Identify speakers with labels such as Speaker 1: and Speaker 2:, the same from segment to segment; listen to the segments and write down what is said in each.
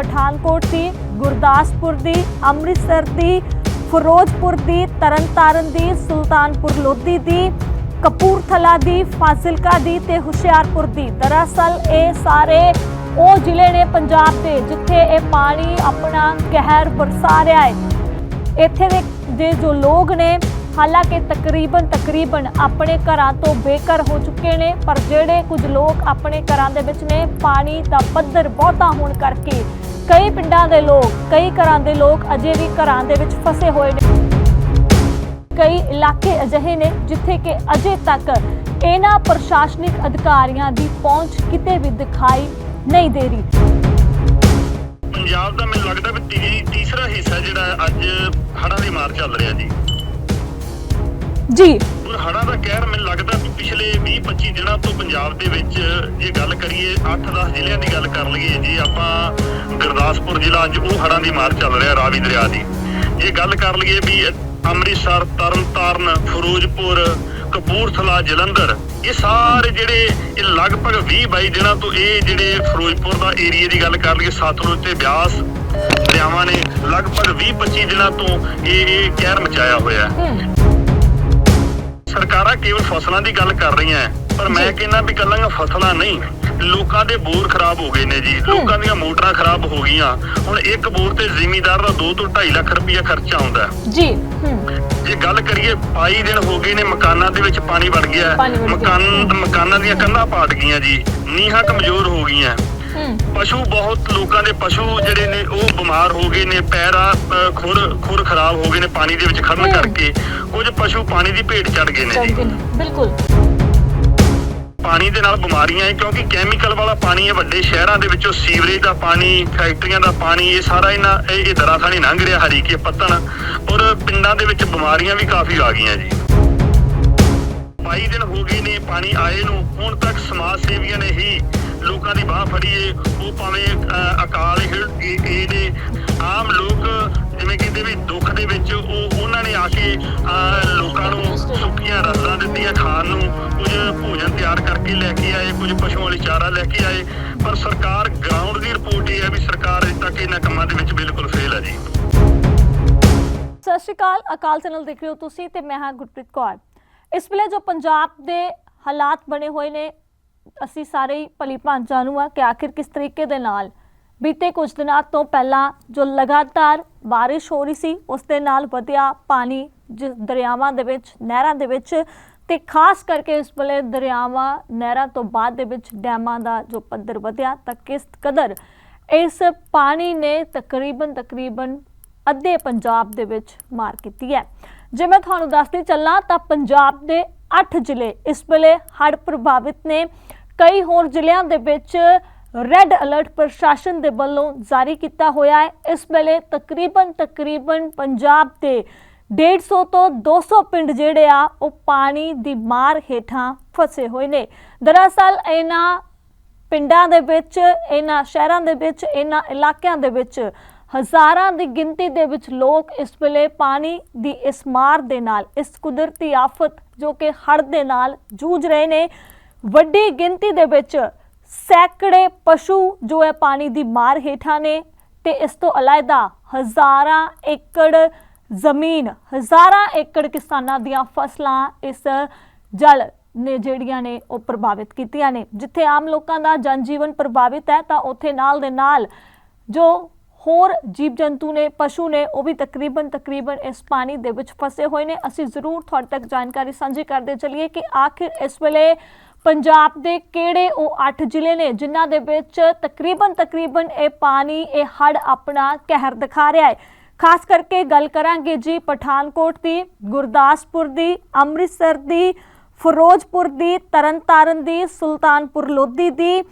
Speaker 1: ਪਠਾਨਕੋਟ ਦੀ, ਗੁਰਦਾਸਪੁਰ ਦੀ, ਅੰਮ੍ਰਿਤਸਰ ਦੀ, ਫਿਰੋਜ਼ਪੁਰ ਦੀ, ਤਰਨਤਾਰਨ ਦੀ, ਸੁਲਤਾਨਪੁਰ ਲੋਧੀ ਦੀ, ਕਪੂਰਥਲਾ ਦੀ, ਫਾਜ਼ਿਲਕਾ ਦੀ ਤੇ ਹੁਸ਼ਿਆਰਪੁਰ ਦੀ। ਦਰਅਸਲ ਇਹ ਸਾਰੇ ਉਹ ਜ਼ਿਲ੍ਹੇ ਨੇ ਪੰਜਾਬ ਦੇ ਜਿੱਥੇ ਇਹ ਪਾਣੀ ਆਪਣਾ ਕਹਿਰ ਬਰਸਾ ਰਿਹਾ ਹੈ। ਇੱਥੇ ਦੇ ਦੇ ਜੋ ਲੋਕ ਨੇ, ਹਾਲਾਂਕਿ ਤਕਰੀਬਨ ਤਕਰੀਬਨ ਆਪਣੇ ਘਰਾਂ ਤੋਂ ਬੇਘਰ ਹੋ ਚੁੱਕੇ ਨੇ, ਪਰ ਜਿਹੜੇ ਕੁਝ ਲੋਕ ਆਪਣੇ ਘਰਾਂ ਦੇ ਵਿੱਚ ਨੇ, ਪਾਣੀ ਦਾ ਪੱਧਰ ਬਹੁਤਾ ਹੋਣ ਕਰਕੇ ਕਈ ਪਿੰਡਾਂ ਦੇ ਲੋਕ, ਕਈ ਘਰਾਂ ਦੇ ਲੋਕ ਅਜੇ ਵੀ ਘਰਾਂ ਦੇ ਵਿੱਚ ਫਸੇ ਹੋਏ ਨੇ। ਕਈ ਇਲਾਕੇ ਅਜਿਹੇ ਨੇ ਜਿੱਥੇ ਕਿ ਅਜੇ ਤੱਕ ਇਹਨਾਂ ਪ੍ਰਸ਼ਾਸਨਿਕ ਅਧਿਕਾਰੀਆਂ ਦੀ ਪਹੁੰਚ ਕਿਤੇ ਵੀ ਦਿਖਾਈ ਨਹੀਂ ਦੇ ਰਹੀ।
Speaker 2: ਪੰਜਾਬ ਦਾ ਮੈਨੂੰ ਲੱਗਦਾ ਵੀ ਤੀ- ਤੀਸਰਾ ਹਿੱਸਾ ਜਿਹੜਾ ਅੱਜ ਹੜ੍ਹਾਂ ਦੀ ਮਾਰ ਚੱਲ ਰਿਹਾ ਜੀ।
Speaker 1: ਜੀ।
Speaker 2: ਹੁਣ ਹੜ੍ਹਾਂ ਦਾ ਕਹਿਰ ਮੈਨੂੰ ਲੱਗਦਾ ਵੀ ਪਿਛਲੇ 20-25 ਦਿਨਾਂ ਤੋਂ ਪੰਜਾਬ ਦੇ ਵਿੱਚ ਜੇ ਗੱਲ ਕਰੀਏ 8-10 ਜ਼ਿਲ੍ਹਿਆਂ ਦੀ ਗੱਲ ਕਰ ਲਈਏ ਜੇ ਆਪਾਂ ਗੁਰਦਾਸਪੁਰ ਜ਼ਿਲ੍ਹਾ ਅੱਜ ਉਹ ਹੜ੍ਹਾਂ ਦੀ ਮਾਰ ਚੱਲ ਰਿਹਾ ਰਾਵੀ ਦਰਿਆ ਦੀ। ਜੇ ਗੱਲ ਕਰ ਲਈਏ ਵੀ ਅੰਮ੍ਰਿਤਸਰ ਤਰਨਤਾਰਨ ਫਿਰੋਜ਼ਪੁਰ ਕਪੂਰਥਲਾ ਜਲੰਧਰ ਇਹ ਸਾਰੇ ਜਿਹੜੇ ਇਹ ਲਗਭਗ 20-22 ਦਿਨਾਂ ਤੋਂ ਇਹ ਜਿਹੜੇ ਫਿਰੋਜ਼ਪੁਰ ਦਾ ਏਰੀਆ ਦੀ ਗੱਲ ਕਰ ਲਈਏ ਸਤਲੁਜ ਤੇ ਬਿਆਸ ਦਰਿਆਵਾਂ ਨੇ ਲਗਭਗ 20-25 ਦਿਨਾਂ ਤੋਂ ਇਹ ਇਹ ਕਹਿਰ ਮਚਾਇਆ ਹੋਇਆ ਹੂੰ। ਸਰਕਾਰਾਂ ਕੇਵਲ ਫਸਲਾਂ ਦੀ ਗੱਲ ਕਰ ਰਹੀਆਂ ਪਰ ਮੈਂ। ਕਹਿੰਦਾ ਵੀ ਕੱਲਾਂ ਫਸਲਾਂ ਨਹੀਂ ਲੋਕਾਂ ਦੇ ਬੋਰ ਖਰਾਬ ਹੋ ਗਏ ਨੇ ਜੀ। ਲੋਕਾਂ ਦੀਆਂ ਮੋਟਰਾਂ ਖਰਾਬ ਹੋ ਗਈਆਂ। ਹੁਣ ਇੱਕ ਬੋਰ ਤੇ ਜ਼ਿਮੀਦਾਰ ਦਾ 2 ਤੋਂ 2.5 ਲੱਖ ਰੁਪਇਆ ਖਰਚਾ ਆਉਂਦਾ।
Speaker 1: ਜੀ
Speaker 2: ਜੇ ਗੱਲ ਕਰੀਏ 22 ਦਿਨ ਹੋ ਗਏ ਨੇ ਮਕਾਨਾਂ ਦੇ ਵਿੱਚ ਪਾਣੀ ਵੜ ਗਿਆ। ਮਕਾਨ ਮਕਾਨਾਂ ਦੀਆਂ ਕੰਧਾਂ ਪਾਟ ਗਈਆਂ ਜੀ। ਨੀਹਾਂ ਕਮਜ਼ੋਰ ਹੋ ਗਈਆਂ। ਪਸ਼ੂ ਬਹੁਤ ਲੋਕਾਂ ਦੇ ਪਸ਼ੂ ਜਿਹੜੇ ਨੇ ਉਹ ਬਿਮਾਰ ਹੋ ਗਏ ਨੇ ਪੈਰਾਂ ਖੁਰ ਖੁਰ ਖਰਾਬ ਹੋ ਗਏ ਨੇ ਪਾਣੀ ਦੇ ਵਿੱਚ ਖੜਨ। ਕਰਕੇ ਕੁਝ ਪਸ਼ੂ ਪਾਣੀ ਦੀ ਭੇਟ ਚੜ ਗਏ ਨੇ
Speaker 1: ਬਿਲਕੁਲ।
Speaker 2: ਪਾਣੀ ਦੇ ਨਾਲ ਬਿਮਾਰੀਆਂ ਹੈ ਕਿਉਂਕਿ ਕੈਮੀਕਲ ਵਾਲਾ ਪਾਣੀ ਹੈ ਵੱਡੇ ਸ਼ਹਿਰਾਂ ਦੇ ਵਿੱਚੋਂ ਸੀਵਰੇਜ ਦਾ ਪਾਣੀ ਫੈਕਟਰੀਆਂ ਦਾ ਪਾਣੀ ਇਹ ਸਾਰਾ ਇਹਨਾਂ ਇਹ ਇਹ ਦਰਾਂ ਥਾਣੀ ਲੰਘ ਰਿਹਾ ਹਰੀਕੇ ਪੱਤਣ। ਔਰ ਪਿੰਡਾਂ ਦੇ ਵਿੱਚ ਬਿਮਾਰੀਆਂ ਵੀ ਕਾਫੀ ਆ ਗਈਆਂ ਜੀ। 22 ਦਿਨ ਹੋ ਗਏ ਨੇ ਪਾਣੀ ਆਏ ਨੂੰ, ਹੁਣ ਤੱਕ ਸਮਾਜ ਸੇਵੀਆਂ ਨੇ ਹੀ ਲੋਕਾਂ ਦੀ ਬਾਹ ਫੜੀ ਏ। ਉਹ ਭਾਵੇਂ ਅਕਾਲ ਇਹ ਇਹ ਆਮ ਲੋਕ ਜਿਵੇਂ ਕਹਿੰਦੇ ਵੀ ਦੁੱਖ ਦੇ ਵਿੱਚ ਉਹ, ਉਹਨਾਂ ਨੇ ਆ ਕੇ ਲੋਕਾਂ ਨੂੰ ਸੁੱਕੀਆਂ ਰਸਾਂ ਦਿੱਤੀਆਂ ਖਾਣ ਨੂੰ। ਕੁਝ ਭੋਜਨ ਤਿਆਰ ਕਰਕੇ ਲੈ ਕੇ ਆਏ, ਕੁਝ ਪਸ਼ੂਆਂ ਵਾਲੀ ਚਾਰਾ ਲੈ ਕੇ ਆਏ। ਪਰ ਸਰਕਾਰ ਗਰਾਊਂਡ ਦੀ ਰਿਪੋਰਟ ਇਹ ਹੈ ਵੀ ਸਰਕਾਰ ਅਜੇ ਤੱਕ ਇਹਨਾਂ ਕੰਮਾਂ ਦੇ ਵਿੱਚ ਬਿਲਕੁਲ ਫੇਲ ਹੈ ਜੀ।
Speaker 1: ਸਤਿ ਸ਼੍ਰੀ ਅਕਾਲ ਅਕਾਲ ਚੈਨਲ ਦੇਖ ਰਹੇ ਹੋ ਤੁਸੀਂ ਤੇ ਮੈਂ ਹਾਂ ਗੁਰਪ੍ਰੀਤ ਕੌਰ। ਇਸ ਵੇਲੇ ਜੋ ਪੰਜਾਬ ਦੇ ਹਾਲਾਤ ਬਣੇ ਹੋਏ ਨੇ, ਅਸੀਂ ਸਾਰੇ ਹੀ ਭਲੀ ਭਾਂਤ ਜਾਣੂ ਆ ਕਿ ਆਖਿਰ ਕਿਸ ਤਰੀਕੇ ਦੇ ਨਾਲ ਬੀਤੇ ਕੁਝ ਦਿਨਾਂ ਤੋਂ ਪਹਿਲਾਂ ਜੋ ਲਗਾਤਾਰ ਬਾਰਿਸ਼ ਹੋ ਰਹੀ ਸੀ, ਉਸ ਦੇ ਨਾਲ ਵਧਿਆ ਪਾਣੀ ਜਿਸ ਦਰਿਆਵਾਂ ਦੇ ਵਿੱਚ, ਨਹਿਰਾਂ ਦੇ ਵਿੱਚ ਤੇ ਖਾਸ ਕਰਕੇ ਇਸ ਵੇਲੇ ਦਰਿਆਵਾਂ, ਨਹਿਰਾਂ ਤੋਂ ਬਾਅਦ ਦੇ ਵਿੱਚ ਡੈਮਾਂ ਦਾ ਜੋ ਪੱਧਰ ਵਧਿਆ, ਤਾਂ ਕਿਸ ਕਦਰ ਇਸ ਪਾਣੀ ਨੇ ਤਕਰੀਬਨ ਤਕਰੀਬਨ ਅੱਧੇ ਪੰਜਾਬ ਦੇ ਵਿੱਚ ਮਾਰ ਕੀਤੀ ਹੈ। ਜੇ ਮੈਂ ਤੁਹਾਨੂੰ ਦੱਸਦੀ ਚੱਲਾਂ ਤਾਂ ਪੰਜਾਬ ਦੇ 8 ਜ਼ਿਲ੍ਹੇ ਇਸ ਵੇਲੇ ਹੜ੍ਹ ਪ੍ਰਭਾਵਿਤ ਨੇ। ਕਈ ਹੋਰ ਜ਼ਿਲ੍ਹਿਆਂ ਦੇ ਵਿੱਚ ਰੈੱਡ ਅਲਰਟ ਪ੍ਰਸ਼ਾਸਨ ਦੇ ਵੱਲੋਂ ਜਾਰੀ ਕੀਤਾ ਹੋਇਆ ਹੈ। ਇਸ ਵੇਲੇ ਤਕਰੀਬਨ ਤਕਰੀਬਨ ਪੰਜਾਬ ਦੇ 150 ਤੋਂ 200 ਪਿੰਡ ਜਿਹੜੇ ਆ, ਉਹ ਪਾਣੀ ਦੀ ਮਾਰ ਹੇਠਾਂ ਫਸੇ ਹੋਏ ਨੇ। ਦਰਅਸਲ ਇਹਨਾਂ ਪਿੰਡਾਂ ਦੇ ਵਿੱਚ, ਇਹਨਾਂ ਸ਼ਹਿਰਾਂ ਦੇ ਵਿੱਚ, ਇਹਨਾਂ ਇਲਾਕਿਆਂ ਦੇ ਵਿੱਚ ਹਜ਼ਾਰਾਂ ਦੀ ਗਿਣਤੀ ਦੇ ਵਿੱਚ ਲੋਕ ਇਸ ਵੇਲੇ ਪਾਣੀ ਦੀ ਇਸ ਮਾਰ ਦੇ ਨਾਲ, ਇਸ ਕੁਦਰਤੀ ਆਫਤ ਜੋ ਕਿ ਹੜ੍ਹ ਦੇ ਨਾਲ ਜੂਝ ਰਹੇ ਨੇ, ਵੱਡੀ ਗਿਣਤੀ ਦੇ ਵਿੱਚ ਸੈਂਕੜੇ ਪਸ਼ੂ ਜੋ ਹੈ ਪਾਣੀ ਦੀ ਮਾਰ ਹੇਠਾਂ ਨੇ ਤੇ ਇਸ ਤੋਂ ਅਲਾਇਦਾ ਹਜ਼ਾਰਾਂ ਏਕੜ ਜ਼ਮੀਨ, ਹਜ਼ਾਰਾਂ ਏਕੜ ਕਿਸਾਨਾਂ ਦੀਆਂ ਫਸਲਾਂ ਇਸ ਜਲ ਨੇ ਜਿਹੜੀਆਂ ਨੇ ਉਹ ਪ੍ਰਭਾਵਿਤ ਕੀਤੀਆਂ ਨੇ। ਜਿੱਥੇ ਆਮ ਲੋਕਾਂ ਦਾ ਜਨਜੀਵਨ ਪ੍ਰਭਾਵਿਤ ਹੈ ਤਾਂ ਉੱਥੇ ਨਾਲ ਦੇ ਨਾਲ ਜੋ ਹੋਰ ਜੀਵ ਜੰਤੂ ਨੇ, ਪਸ਼ੂ ਨੇ, ਉਹ ਵੀ ਤਕਰੀਬਨ ਤਕਰੀਬਨ ਇਸ ਪਾਣੀ ਦੇ ਵਿੱਚ ਫਸੇ ਹੋਏ ਨੇ। ਅਸੀਂ ਜ਼ਰੂਰ ਤੁਹਾਡੇ ਤੱਕ ਜਾਣਕਾਰੀ ਸਾਂਝੀ ਕਰਦੇ ਚੱਲੀਏ ਕਿ ਆਖਿਰ ਇਸ ਵੇਲੇ ਪੰਜਾਬ ਦੇ ਕਿਹੜੇ ਉਹ 8 ਜ਼ਿਲ੍ਹੇ ਨੇ ਜਿਨ੍ਹਾਂ ਦੇ ਵਿੱਚ ਤਕਰੀਬਨ ਤਕਰੀਬਨ ਇਹ ਪਾਣੀ, ਇਹ ਹੜ ਆਪਣਾ ਕਹਿਰ ਦਿਖਾ ਰਿਹਾ ਹੈ। ਖਾਸ ਕਰਕੇ ਗੱਲ ਕਰਾਂਗੇ ਜੀ ਪਠਾਨਕੋਟ ਦੀ, ਗੁਰਦਾਸਪੁਰ ਦੀ, ਅੰਮ੍ਰਿਤਸਰ ਦੀ, ਫਿਰੋਜ਼ਪੁਰ ਦੀ, ਤਰਨਤਾਰਨ ਦੀ, ਸੁਲਤਾਨਪੁਰ ਲੋਧੀ ਦੀ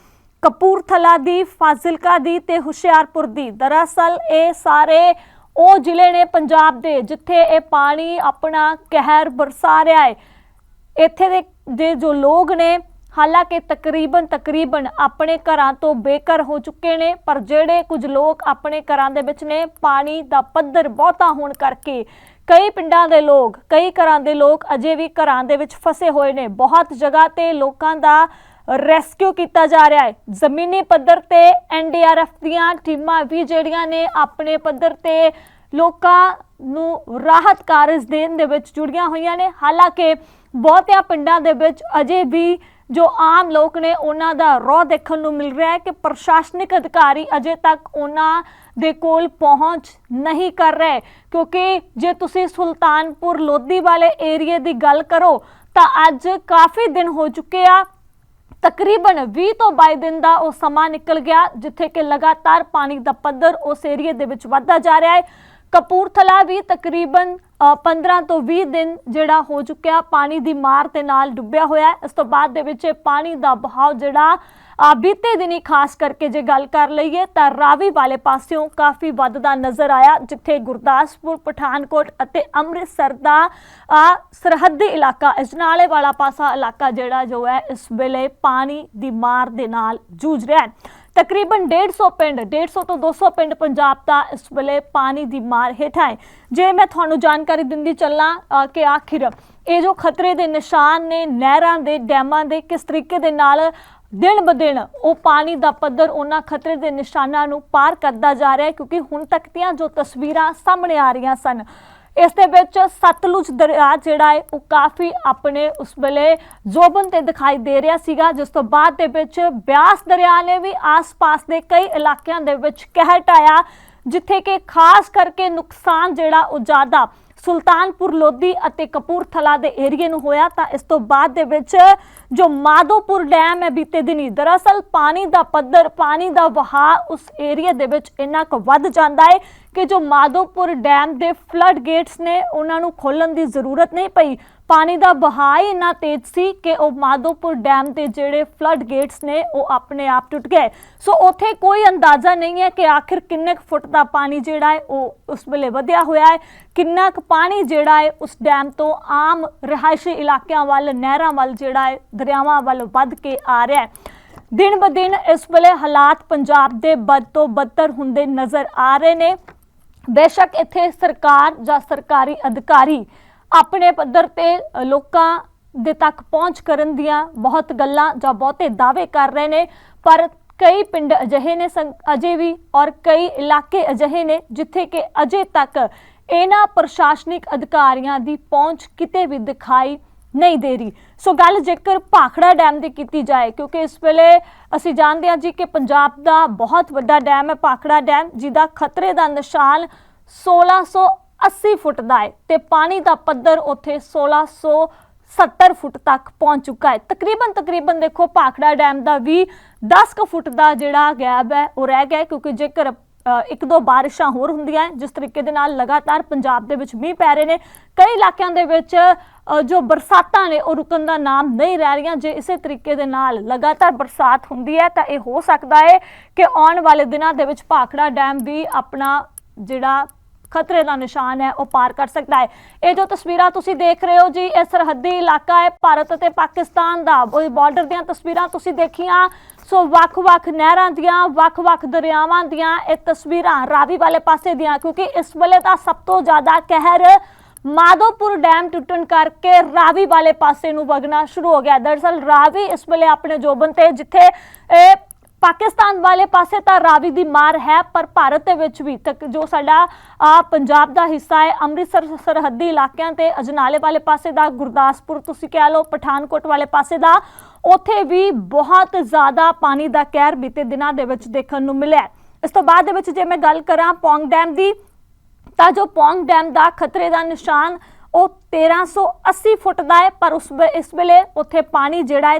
Speaker 1: ਕਪੂਰਥਲਾ ਦੀ, ਫਾਜ਼ਿਲਕਾ ਦੀ ਤੇ ਹੁਸ਼ਿਆਰਪੁਰ ਦੀ। ਦਰਅਸਲ ਇਹ ਸਾਰੇ ਉਹ ਜ਼ਿਲ੍ਹੇ ਨੇ ਪੰਜਾਬ ਦੇ, ਜਿੱਥੇ ਇਹ ਪਾਣੀ ਆਪਣਾ ਕਹਿਰ ਬਰਸਾ ਰਿਹਾ ਹੈ। ਇੱਥੇ ਦੇ ਦੇ ਜੋ ਲੋਕ ਨੇ, ਹਾਲਾਂਕਿ ਤਕਰੀਬਨ ਤਕਰੀਬਨ ਆਪਣੇ ਘਰਾਂ ਤੋਂ ਬੇਘਰ ਹੋ ਚੁੱਕੇ ਨੇ, ਪਰ ਜਿਹੜੇ ਕੁਝ ਲੋਕ ਆਪਣੇ ਘਰਾਂ ਦੇ ਵਿੱਚ ਨੇ, ਪਾਣੀ ਦਾ ਪੱਧਰ ਬਹੁਤਾ ਹੋਣ ਕਰਕੇ ਕਈ ਪਿੰਡਾਂ ਦੇ ਲੋਕ, ਕਈ ਘਰਾਂ ਦੇ ਲੋਕ ਅਜੇ ਵੀ ਘਰਾਂ ਦੇ ਵਿੱਚ ਫਸੇ ਹੋਏ ਨੇ। ਬਹੁਤ ਜਗ੍ਹਾ ਤੇ ਲੋਕਾਂ ਦਾ ਰੈਸਕਿਊ ਕੀਤਾ ਜਾ ਰਿਹਾ ਹੈ। ਜ਼ਮੀਨੀ ਪੱਧਰ ਤੇ ਐਨਡੀਆਰਐਫ ਦੀਆਂ ਟੀਮਾਂ ਵੀ ਜਿਹੜੀਆਂ ਨੇ ਆਪਣੇ ਪੱਧਰ ਤੇ ਲੋਕਾਂ ਨੂੰ ਰਾਹਤ ਕਾਰਜ ਦੇਣ ਦੇ ਵਿੱਚ ਜੁੜੀਆਂ ਹੋਈਆਂ ਨੇ। ਹਾਲਾਂਕਿ ਬਹੁਤਿਆਂ ਪਿੰਡਾਂ ਦੇ ਵਿੱਚ ਅਜੇ ਵੀ ਜੋ ਆਮ ਲੋਕ ਨੇ, ਉਹਨਾਂ ਦਾ ਰੋਹ ਦੇਖਣ ਨੂੰ ਮਿਲ ਰਿਹਾ ਹੈ ਕਿ ਪ੍ਰਸ਼ਾਸਨਿਕ ਅਧਿਕਾਰੀ ਅਜੇ ਤੱਕ ਉਹਨਾਂ ਦੇ ਕੋਲ ਪਹੁੰਚ ਨਹੀਂ ਕਰ ਰਹੇ। ਕਿਉਂਕਿ ਜੇ ਤੁਸੀਂ ਸੁਲਤਾਨਪੁਰ ਲੋਧੀ ਵਾਲੇ ਏਰੀਏ ਦੀ ਗੱਲ ਕਰੋ, ਤਾਂ ਅੱਜ ਕਾਫੀ ਦਿਨ ਹੋ ਚੁੱਕੇ ਆ ਤਕਰੀਬਨ 20 ਤੋਂ 22 ਦਿਨ ਦਾ ਉਹ ਸਮਾਂ ਨਿਕਲ ਗਿਆ ਜਿੱਥੇ ਕਿ ਲਗਾਤਾਰ ਪਾਣੀ ਦਾ ਪੱਧਰ ਉਸ ਏਰੀਏ ਦੇ ਵਿੱਚ ਵੱਧਦਾ ਜਾ ਰਿਹਾ ਹੈ। ਕਪੂਰਥਲਾ ਵੀ ਤਕਰੀਬਨ ਅ, 15 ਤੋਂ 20 ਦਿਨ ਜਿਹੜਾ ਹੋ ਚੁੱਕਿਆ ਪਾਣੀ ਦੀ ਮਾਰ ਦੇ ਨਾਲ ਡੁੱਬਿਆ ਹੋਇਆ ਇਸ ਤੋਂ ਬਾਅਦ ਦੇ ਵਿੱਚ ਪਾਣੀ ਦਾ ਬਹਾਵ ਜਿਹੜਾ ਬੀਤੇ ਦਿਨੀ ਖਾਸ ਕਰਕੇ ਜੇ ਗੱਲ ਕਰ ਲਈਏ ਤਾਂ ਰਾਵੀ ਵਾਲੇ ਪਾਸਿਓਂ ਕਾਫੀ ਵੱਧਦਾ ਨਜ਼ਰ ਆਇਆ, ਜਿੱਥੇ ਗੁਰਦਾਸਪੁਰ, ਪਠਾਨਕੋਟ ਅਤੇ ਅੰਮ੍ਰਿਤਸਰ ਦਾ ਸਰਹੱਦੀ ਇਲਾਕਾ ਅਜਨਾਲੇ ਵਾਲਾ ਪਾਸਾ ਇਲਾਕਾ ਜਿਹੜਾ ਜੋ ਹੈ, ਇਸ ਵੇਲੇ ਪਾਣੀ ਦੀ ਮਾਰ ਦੇ ਨਾਲ ਜੂਝ ਰਿਹਾ ਹੈ। ਤਕਰੀਬਨ 150 ਪਿੰਡ 150 ਤੋਂ 200 ਪਿੰਡ ਪੰਜਾਬ ਦਾ ਇਸ ਵੇਲੇ ਪਾਣੀ ਦੀ ਮਾਰ ਹੇਠਾਂ ਹੈ। ਜੇ ਮੈਂ ਤੁਹਾਨੂੰ ਜਾਣਕਾਰੀ ਦਿੰਦੀ ਚੱਲਾਂ ਕਿ ਆਖਿਰ ਇਹ ਜੋ ਖਤਰੇ ਦੇ ਨਿਸ਼ਾਨ ਨੇ ਨਹਿਰਾਂ ਦੇ, ਡੈਮਾਂ ਦੇ, ਕਿਸ ਤਰੀਕੇ ਦੇ ਨਾਲ ਦਿਨ ਬ ਦਿਨ ਉਹ ਪਾਣੀ ਦਾ ਪੱਧਰ ਉਹਨਾਂ ਖਤਰੇ ਦੇ ਨਿਸ਼ਾਨਾਂ ਨੂੰ ਪਾਰ ਕਰਦਾ ਜਾ ਰਿਹਾ ਹੈ, ਕਿਉਂਕਿ ਹੁਣ ਤੱਕ ਦੀਆਂ ਜੋ ਤਸਵੀਰਾਂ ਸਾਹਮਣੇ ਆ ਰਹੀਆਂ ਸਨ, ਇਸ ਦੇ ਵਿੱਚ ਸਤਲੁਜ ਦਰਿਆ ਜਿਹੜਾ ਹੈ, ਉਹ ਕਾਫੀ ਆਪਣੇ ਉਸ ਵੇਲੇ ਜ਼ੋਬਨ ਤੇ ਦਿਖਾਈ ਦੇ ਰਿਹਾ ਸੀਗਾ, ਜਿਸ ਤੋਂ ਬਾਅਦ ਦੇ ਵਿੱਚ ਬਿਆਸ ਦਰਿਆ ਨੇ ਵੀ ਆਸ-ਪਾਸ ਦੇ ਕਈ ਇਲਾਕਿਆਂ ਦੇ ਵਿੱਚ ਕਹਿਰ ਢਾਇਆ ਜਿੱਥੇ ਕਿ ਖਾਸ ਕਰਕੇ ਨੁਕਸਾਨ ਜਿਹੜਾ ਉਹ ਜ਼ਿਆਦਾ ਸੁਲਤਾਨਪੁਰ ਲੋਧੀ ਅਤੇ ਕਪੂਰਥਲਾ ਦੇ ਏਰੀਏ ਨੂੰ ਹੋਇਆ ਤਾਂ ਇਸ ਤੋਂ ਬਾਅਦ ਦੇ ਵਿੱਚ ਜੋ ਮਾਧੋਪੁਰ ਡੈਮ ਹੈ ਬੀਤੇ ਦਿਨੀ, ਦਰਅਸਲ ਪਾਣੀ ਦਾ ਪੱਧਰ, ਪਾਣੀ ਦਾ ਵਹਾਅ ਉਸ ਏਰੀਏ ਦੇ ਵਿੱਚ ਇੰਨਾ ਕੁ ਵੱਧ ਜਾਂਦਾ ਹੈ ਕਿ ਜੋ ਮਾਧੋਪੁਰ ਡੈਮ ਦੇ ਫਲੱਡ ਗੇਟਸ ਨੇ ਉਹਨਾਂ ਨੂੰ ਖੋਲਣ ਦੀ ਜ਼ਰੂਰਤ ਨਹੀਂ ਪਈ। ਪਾਣੀ ਦਾ ਬਹਾਅ ਇੰਨਾ ਤੇਜ਼ ਸੀ ਕਿ ਉਹ ਮਾਧੋਪੁਰ ਡੈਮ ਦੇ ਜਿਹੜੇ ਫਲੱਡ ਗੇਟਸ ਨੇ, ਉਹ ਆਪਣੇ ਆਪ ਟੁੱਟ ਗਏ। ਸੋ ਉੱਥੇ ਕੋਈ ਅੰਦਾਜ਼ਾ ਨਹੀਂ ਹੈ ਕਿ ਆਖਿਰ ਕਿੰਨੇ ਕੁ ਫੁੱਟ ਦਾ ਪਾਣੀ ਜਿਹੜਾ ਹੈ, ਉਹ ਉਸ ਵੇਲੇ ਵਧਿਆ ਹੋਇਆ ਹੈ। ਕਿੰਨਾ ਕੁ ਪਾਣੀ ਜਿਹੜਾ ਹੈ, ਉਸ ਡੈਮ ਤੋਂ ਆਮ ਰਿਹਾਇਸ਼ੀ ਇਲਾਕਿਆਂ ਵੱਲ, ਨਹਿਰਾਂ ਵੱਲ ਜਿਹੜਾ ਹੈ, ਦਰਿਆਵਾਂ ਵੱਲ ਵੱਧ ਕੇ ਆ ਰਿਹਾ ਹੈ। ਦਿਨ ਬ ਦਿਨ ਇਸ ਵੇਲੇ ਹਾਲਾਤ ਪੰਜਾਬ ਦੇ ਬਦ ਤੋਂ ਬਦਤਰ ਹੁੰਦੇ ਨਜ਼ਰ ਆ ਰਹੇ ਨੇ। ਬੇਸ਼ੱਕ ਇੱਥੇ ਸਰਕਾਰ ਜਾਂ ਸਰਕਾਰੀ ਅਧਿਕਾਰੀ ਆਪਣੇ ਪੱਧਰ ਤੇ ਲੋਕਾਂ ਦੇ ਤੱਕ ਪਹੁੰਚ ਕਰਨ ਦੀਆਂ ਬਹੁਤ ਗੱਲਾਂ ਜਾਂ ਬਹੁਤੇ ਦਾਅਵੇ ਕਰ ਰਹੇ ਨੇ। ਪਰ ਕਈ ਪਿੰਡ ਅਜਿਹੇ ਨੇ ਸੰ- ਅਜੇ ਵੀ ਔਰ ਕਈ ਇਲਾਕੇ ਅਜਿਹੇ ਨੇ ਜਿੱਥੇ ਕਿ ਅਜੇ ਤੱਕ ਇਹਨਾਂ ਪ੍ਰਸ਼ਾਸਨਿਕ ਅਧਿਕਾਰੀਆਂ ਦੀ ਪਹੁੰਚ ਕਿਤੇ ਵੀ ਦਿਖਾਈ ਨਹੀਂ ਦੇ ਰਹੀ। ਸੋ ਗੱਲ ਜੇਕਰ ਭਾਖੜਾ ਡੈਮ ਦੀ ਕੀਤੀ ਜਾਏ, ਕਿਉਂਕਿ ਇਸ ਵੇਲੇ ਅਸੀਂ ਜਾਣਦੇ ਹਾਂ ਜੀ ਕਿ ਪੰਜਾਬ ਦਾ ਬਹੁਤ ਵੱਡਾ ਡੈਮ ਹੈ, ਭਾਖੜਾ ਡੈਮ, ਜਿਹਦਾ ਖਤਰੇ ਦਾ ਨਿਸ਼ਾਨ 1680 ਫੁੱਟ ਦਾ ਹੈ ਤੇ ਪਾਣੀ ਦਾ ਪੱਧਰ ਉੱਥੇ 1670 ਫੁੱਟ ਤੱਕ ਪਹੁੰਚ ਚੁੱਕਾ ਹੈ। ਤਕਰੀਬਨ ਤਕਰੀਬਨ ਦੇਖੋ, ਭਾਖੜਾ ਡੈਮ ਦਾ ਵੀ 10 ਕੁ ਫੁੱਟ ਦਾ ਜਿਹੜਾ ਗੈਪ ਹੈ, ਉਹ ਰਹਿ ਗਿਆ ਕਿਉਂਕਿ ਜੇਕਰ ਇੱਕ ਦੋ ਬਾਰਿਸ਼ਾਂ ਹੋਰ ਹੁੰਦੀਆਂ ਜਿਸ ਤਰੀਕੇ ਦੇ ਨਾਲ ਲਗਾਤਾਰ ਪੰਜਾਬ ਦੇ ਵਿੱਚ ਮੀਂਹ ਪੈ ਰਹੇ ਨੇ। ਕਈ ਇਲਾਕਿਆਂ ਦੇ ਵਿੱਚ ਜੋ ਬਰਸਾਤਾਂ ਨੇ, ਉਹ ਰੁਕਣ ਦਾ ਨਾਮ ਨਹੀਂ ਲੈ ਰਹੀਆਂ। ਜੇ ਇਸੇ ਤਰੀਕੇ ਦੇ ਨਾਲ ਲਗਾਤਾਰ ਬਰਸਾਤ ਹੁੰਦੀ ਹੈ, ਤਾਂ ਇਹ ਹੋ ਸਕਦਾ ਹੈ ਕਿ ਆਉਣ ਵਾਲੇ ਦਿਨਾਂ ਦੇ ਵਿੱਚ ਭਾਖੜਾ ਡੈਮ ਵੀ ਆਪਣਾ ਜਿਹੜਾ ਖਤਰੇ ਦਾ ਨਿਸ਼ਾਨ ਹੈ, ਉਹ ਪਾਰ ਕਰ ਸਕਦਾ ਹੈ। ਇਹ ਜੋ ਤਸਵੀਰਾਂ ਤੁਸੀਂ ਦੇਖ ਰਹੇ ਹੋ ਜੀ, ਇਹ ਸਰਹੱਦੀ ਇਲਾਕਾ ਹੈ, ਭਾਰਤ ਅਤੇ ਪਾਕਿਸਤਾਨ ਦਾ। ਉਹ ਬਾਰਡਰ ਦੀਆਂ ਤਸਵੀਰਾਂ ਤੁਸੀਂ ਦੇਖੀਆਂ। ਸੋ ਵੱਖ-ਵੱਖ ਨਹਿਰਾਂ ਦੀਆਂ, ਵੱਖ-ਵੱਖ ਦਰਿਆਵਾਂ ਦੀਆਂ ਇਹ ਤਸਵੀਰਾਂ ਰਾਵੀ ਵਾਲੇ ਪਾਸੇ ਦੀਆਂ, ਕਿਉਂਕਿ ਇਸ ਵੇਲੇ ਦਾ ਸਭ ਤੋਂ ਜ਼ਿਆਦਾ ਕਹਿਰ ਮਾਧੋਪੁਰ ਡੈਮ ਟੁੱਟਣ ਕਰਕੇ ਰਾਵੀ ਵਾਲੇ ਪਾਸੇ ਨੂੰ ਵਗਣਾ ਸ਼ੁਰੂ ਹੋ ਗਿਆ। ਦਰਅਸਲ ਰਾਵੀ ਇਸ ਵੇਲੇ ਆਪਣੇ ਜੋਬਨ ਤੇ, ਜਿੱਥੇ ਇਹ ਪਾਕਿਸਤਾਨ ਵਾਲੇ ਪਾਸੇ ਤਾਂ ਰਾਵੀ ਦੀ ਮਾਰ ਹੈ, ਪਰ ਭਾਰਤ ਦੇ ਵਿੱਚ ਵੀ ਤੱਕ ਜੋ ਸਾਡਾ ਪੰਜਾਬ ਦਾ ਹਿੱਸਾ ਹੈ, ਅੰਮ੍ਰਿਤਸਰ, ਸਰਹੱਦੀ ਇਲਾਕਿਆਂ ਤੇ ਅਜਨਾਲੇ ਵਾਲੇ ਪਾਸੇ ਦਾ, ਗੁਰਦਾਸਪੁਰ ਤੁਸੀਂ ਕਹਿ ਲਓ, ਪਠਾਨਕੋਟ ਵਾਲੇ ਪਾਸੇ ਦਾ, ਉੱਥੇ ਵੀ ਬਹੁਤ ਜ਼ਿਆਦਾ ਪਾਣੀ ਦਾ ਕਹਿਰ ਬੀਤੇ ਦਿਨਾਂ ਦੇ ਵਿੱਚ ਦੇਖਣ ਨੂੰ ਮਿਲਿਆ ਇਸ ਤੋਂ ਬਾਅਦ ਦੇ ਵਿੱਚ ਜੇ ਮੈਂ ਗੱਲ ਕਰਾਂ ਪੌਂਗ ਡੈਮ ਦੀ, ਤਾਂ ਜੋ ਪੌਂਗ ਡੈਮ ਦਾ ਖਤਰੇ ਦਾ ਨਿਸ਼ਾਨ ਉਹ 1380 ਫੁੱਟ ਦਾ ਹੈ, ਪਰ ਉਸ ਵੇ- ਇਸ ਵੇਲੇ ਉੱਥੇ ਪਾਣੀ ਜਿਹੜਾ ਹੈ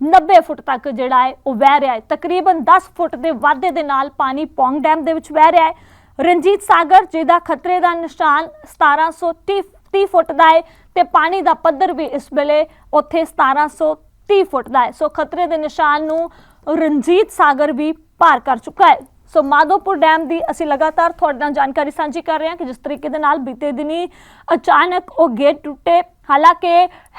Speaker 1: 1390 ਫੁੱਟ ਤੱਕ ਜਿਹੜਾ ਹੈ, ਉਹ ਵਹਿ ਰਿਹਾ ਹੈ। ਤਕਰੀਬਨ 10 ਫੁੱਟ ਦੇ ਵਾਧੇ ਦੇ ਨਾਲ ਪਾਣੀ ਪੌਂਗ ਡੈਮ ਦੇ ਵਿੱਚ ਵਹਿ ਰਿਹਾ ਹੈ। ਰਣਜੀਤ ਸਾਗਰ, ਜਿਹਦਾ ਖਤਰੇ ਦਾ ਨਿਸ਼ਾਨ 1730 30 ਫੁੱਟ ਦਾ ਹੈ ਤੇ ਪਾਣੀ ਦਾ ਪੱਧਰ ਵੀ ਇਸ ਵੇਲੇ ਉੱਥੇ 1730 ਫੁੱਟ ਦਾ ਹੈ। ਸੋ ਖਤਰੇ ਦੇ ਨਿਸ਼ਾਨ ਨੂੰ ਰਣਜੀਤ ਸਾਗਰ ਵੀ ਪਾਰ ਕਰ ਚੁੱਕਾ ਹੈ। ਸੋ ਮਾਧੋਪੁਰ ਡੈਮ ਦੀ ਅਸੀਂ ਲਗਾਤਾਰ ਤੁਹਾਡੇ ਨਾਲ ਜਾਣਕਾਰੀ ਸਾਂਝੀ ਕਰ ਰਹੇ ਹਾਂ ਕਿ ਜਿਸ ਤਰੀਕੇ ਦੇ ਨਾਲ ਬੀਤੇ ਦਿਨੀ ਅਚਾਨਕ ਉਹ ਗੇਟ ਟੁੱਟੇ ਹਾਲਾਂਕਿ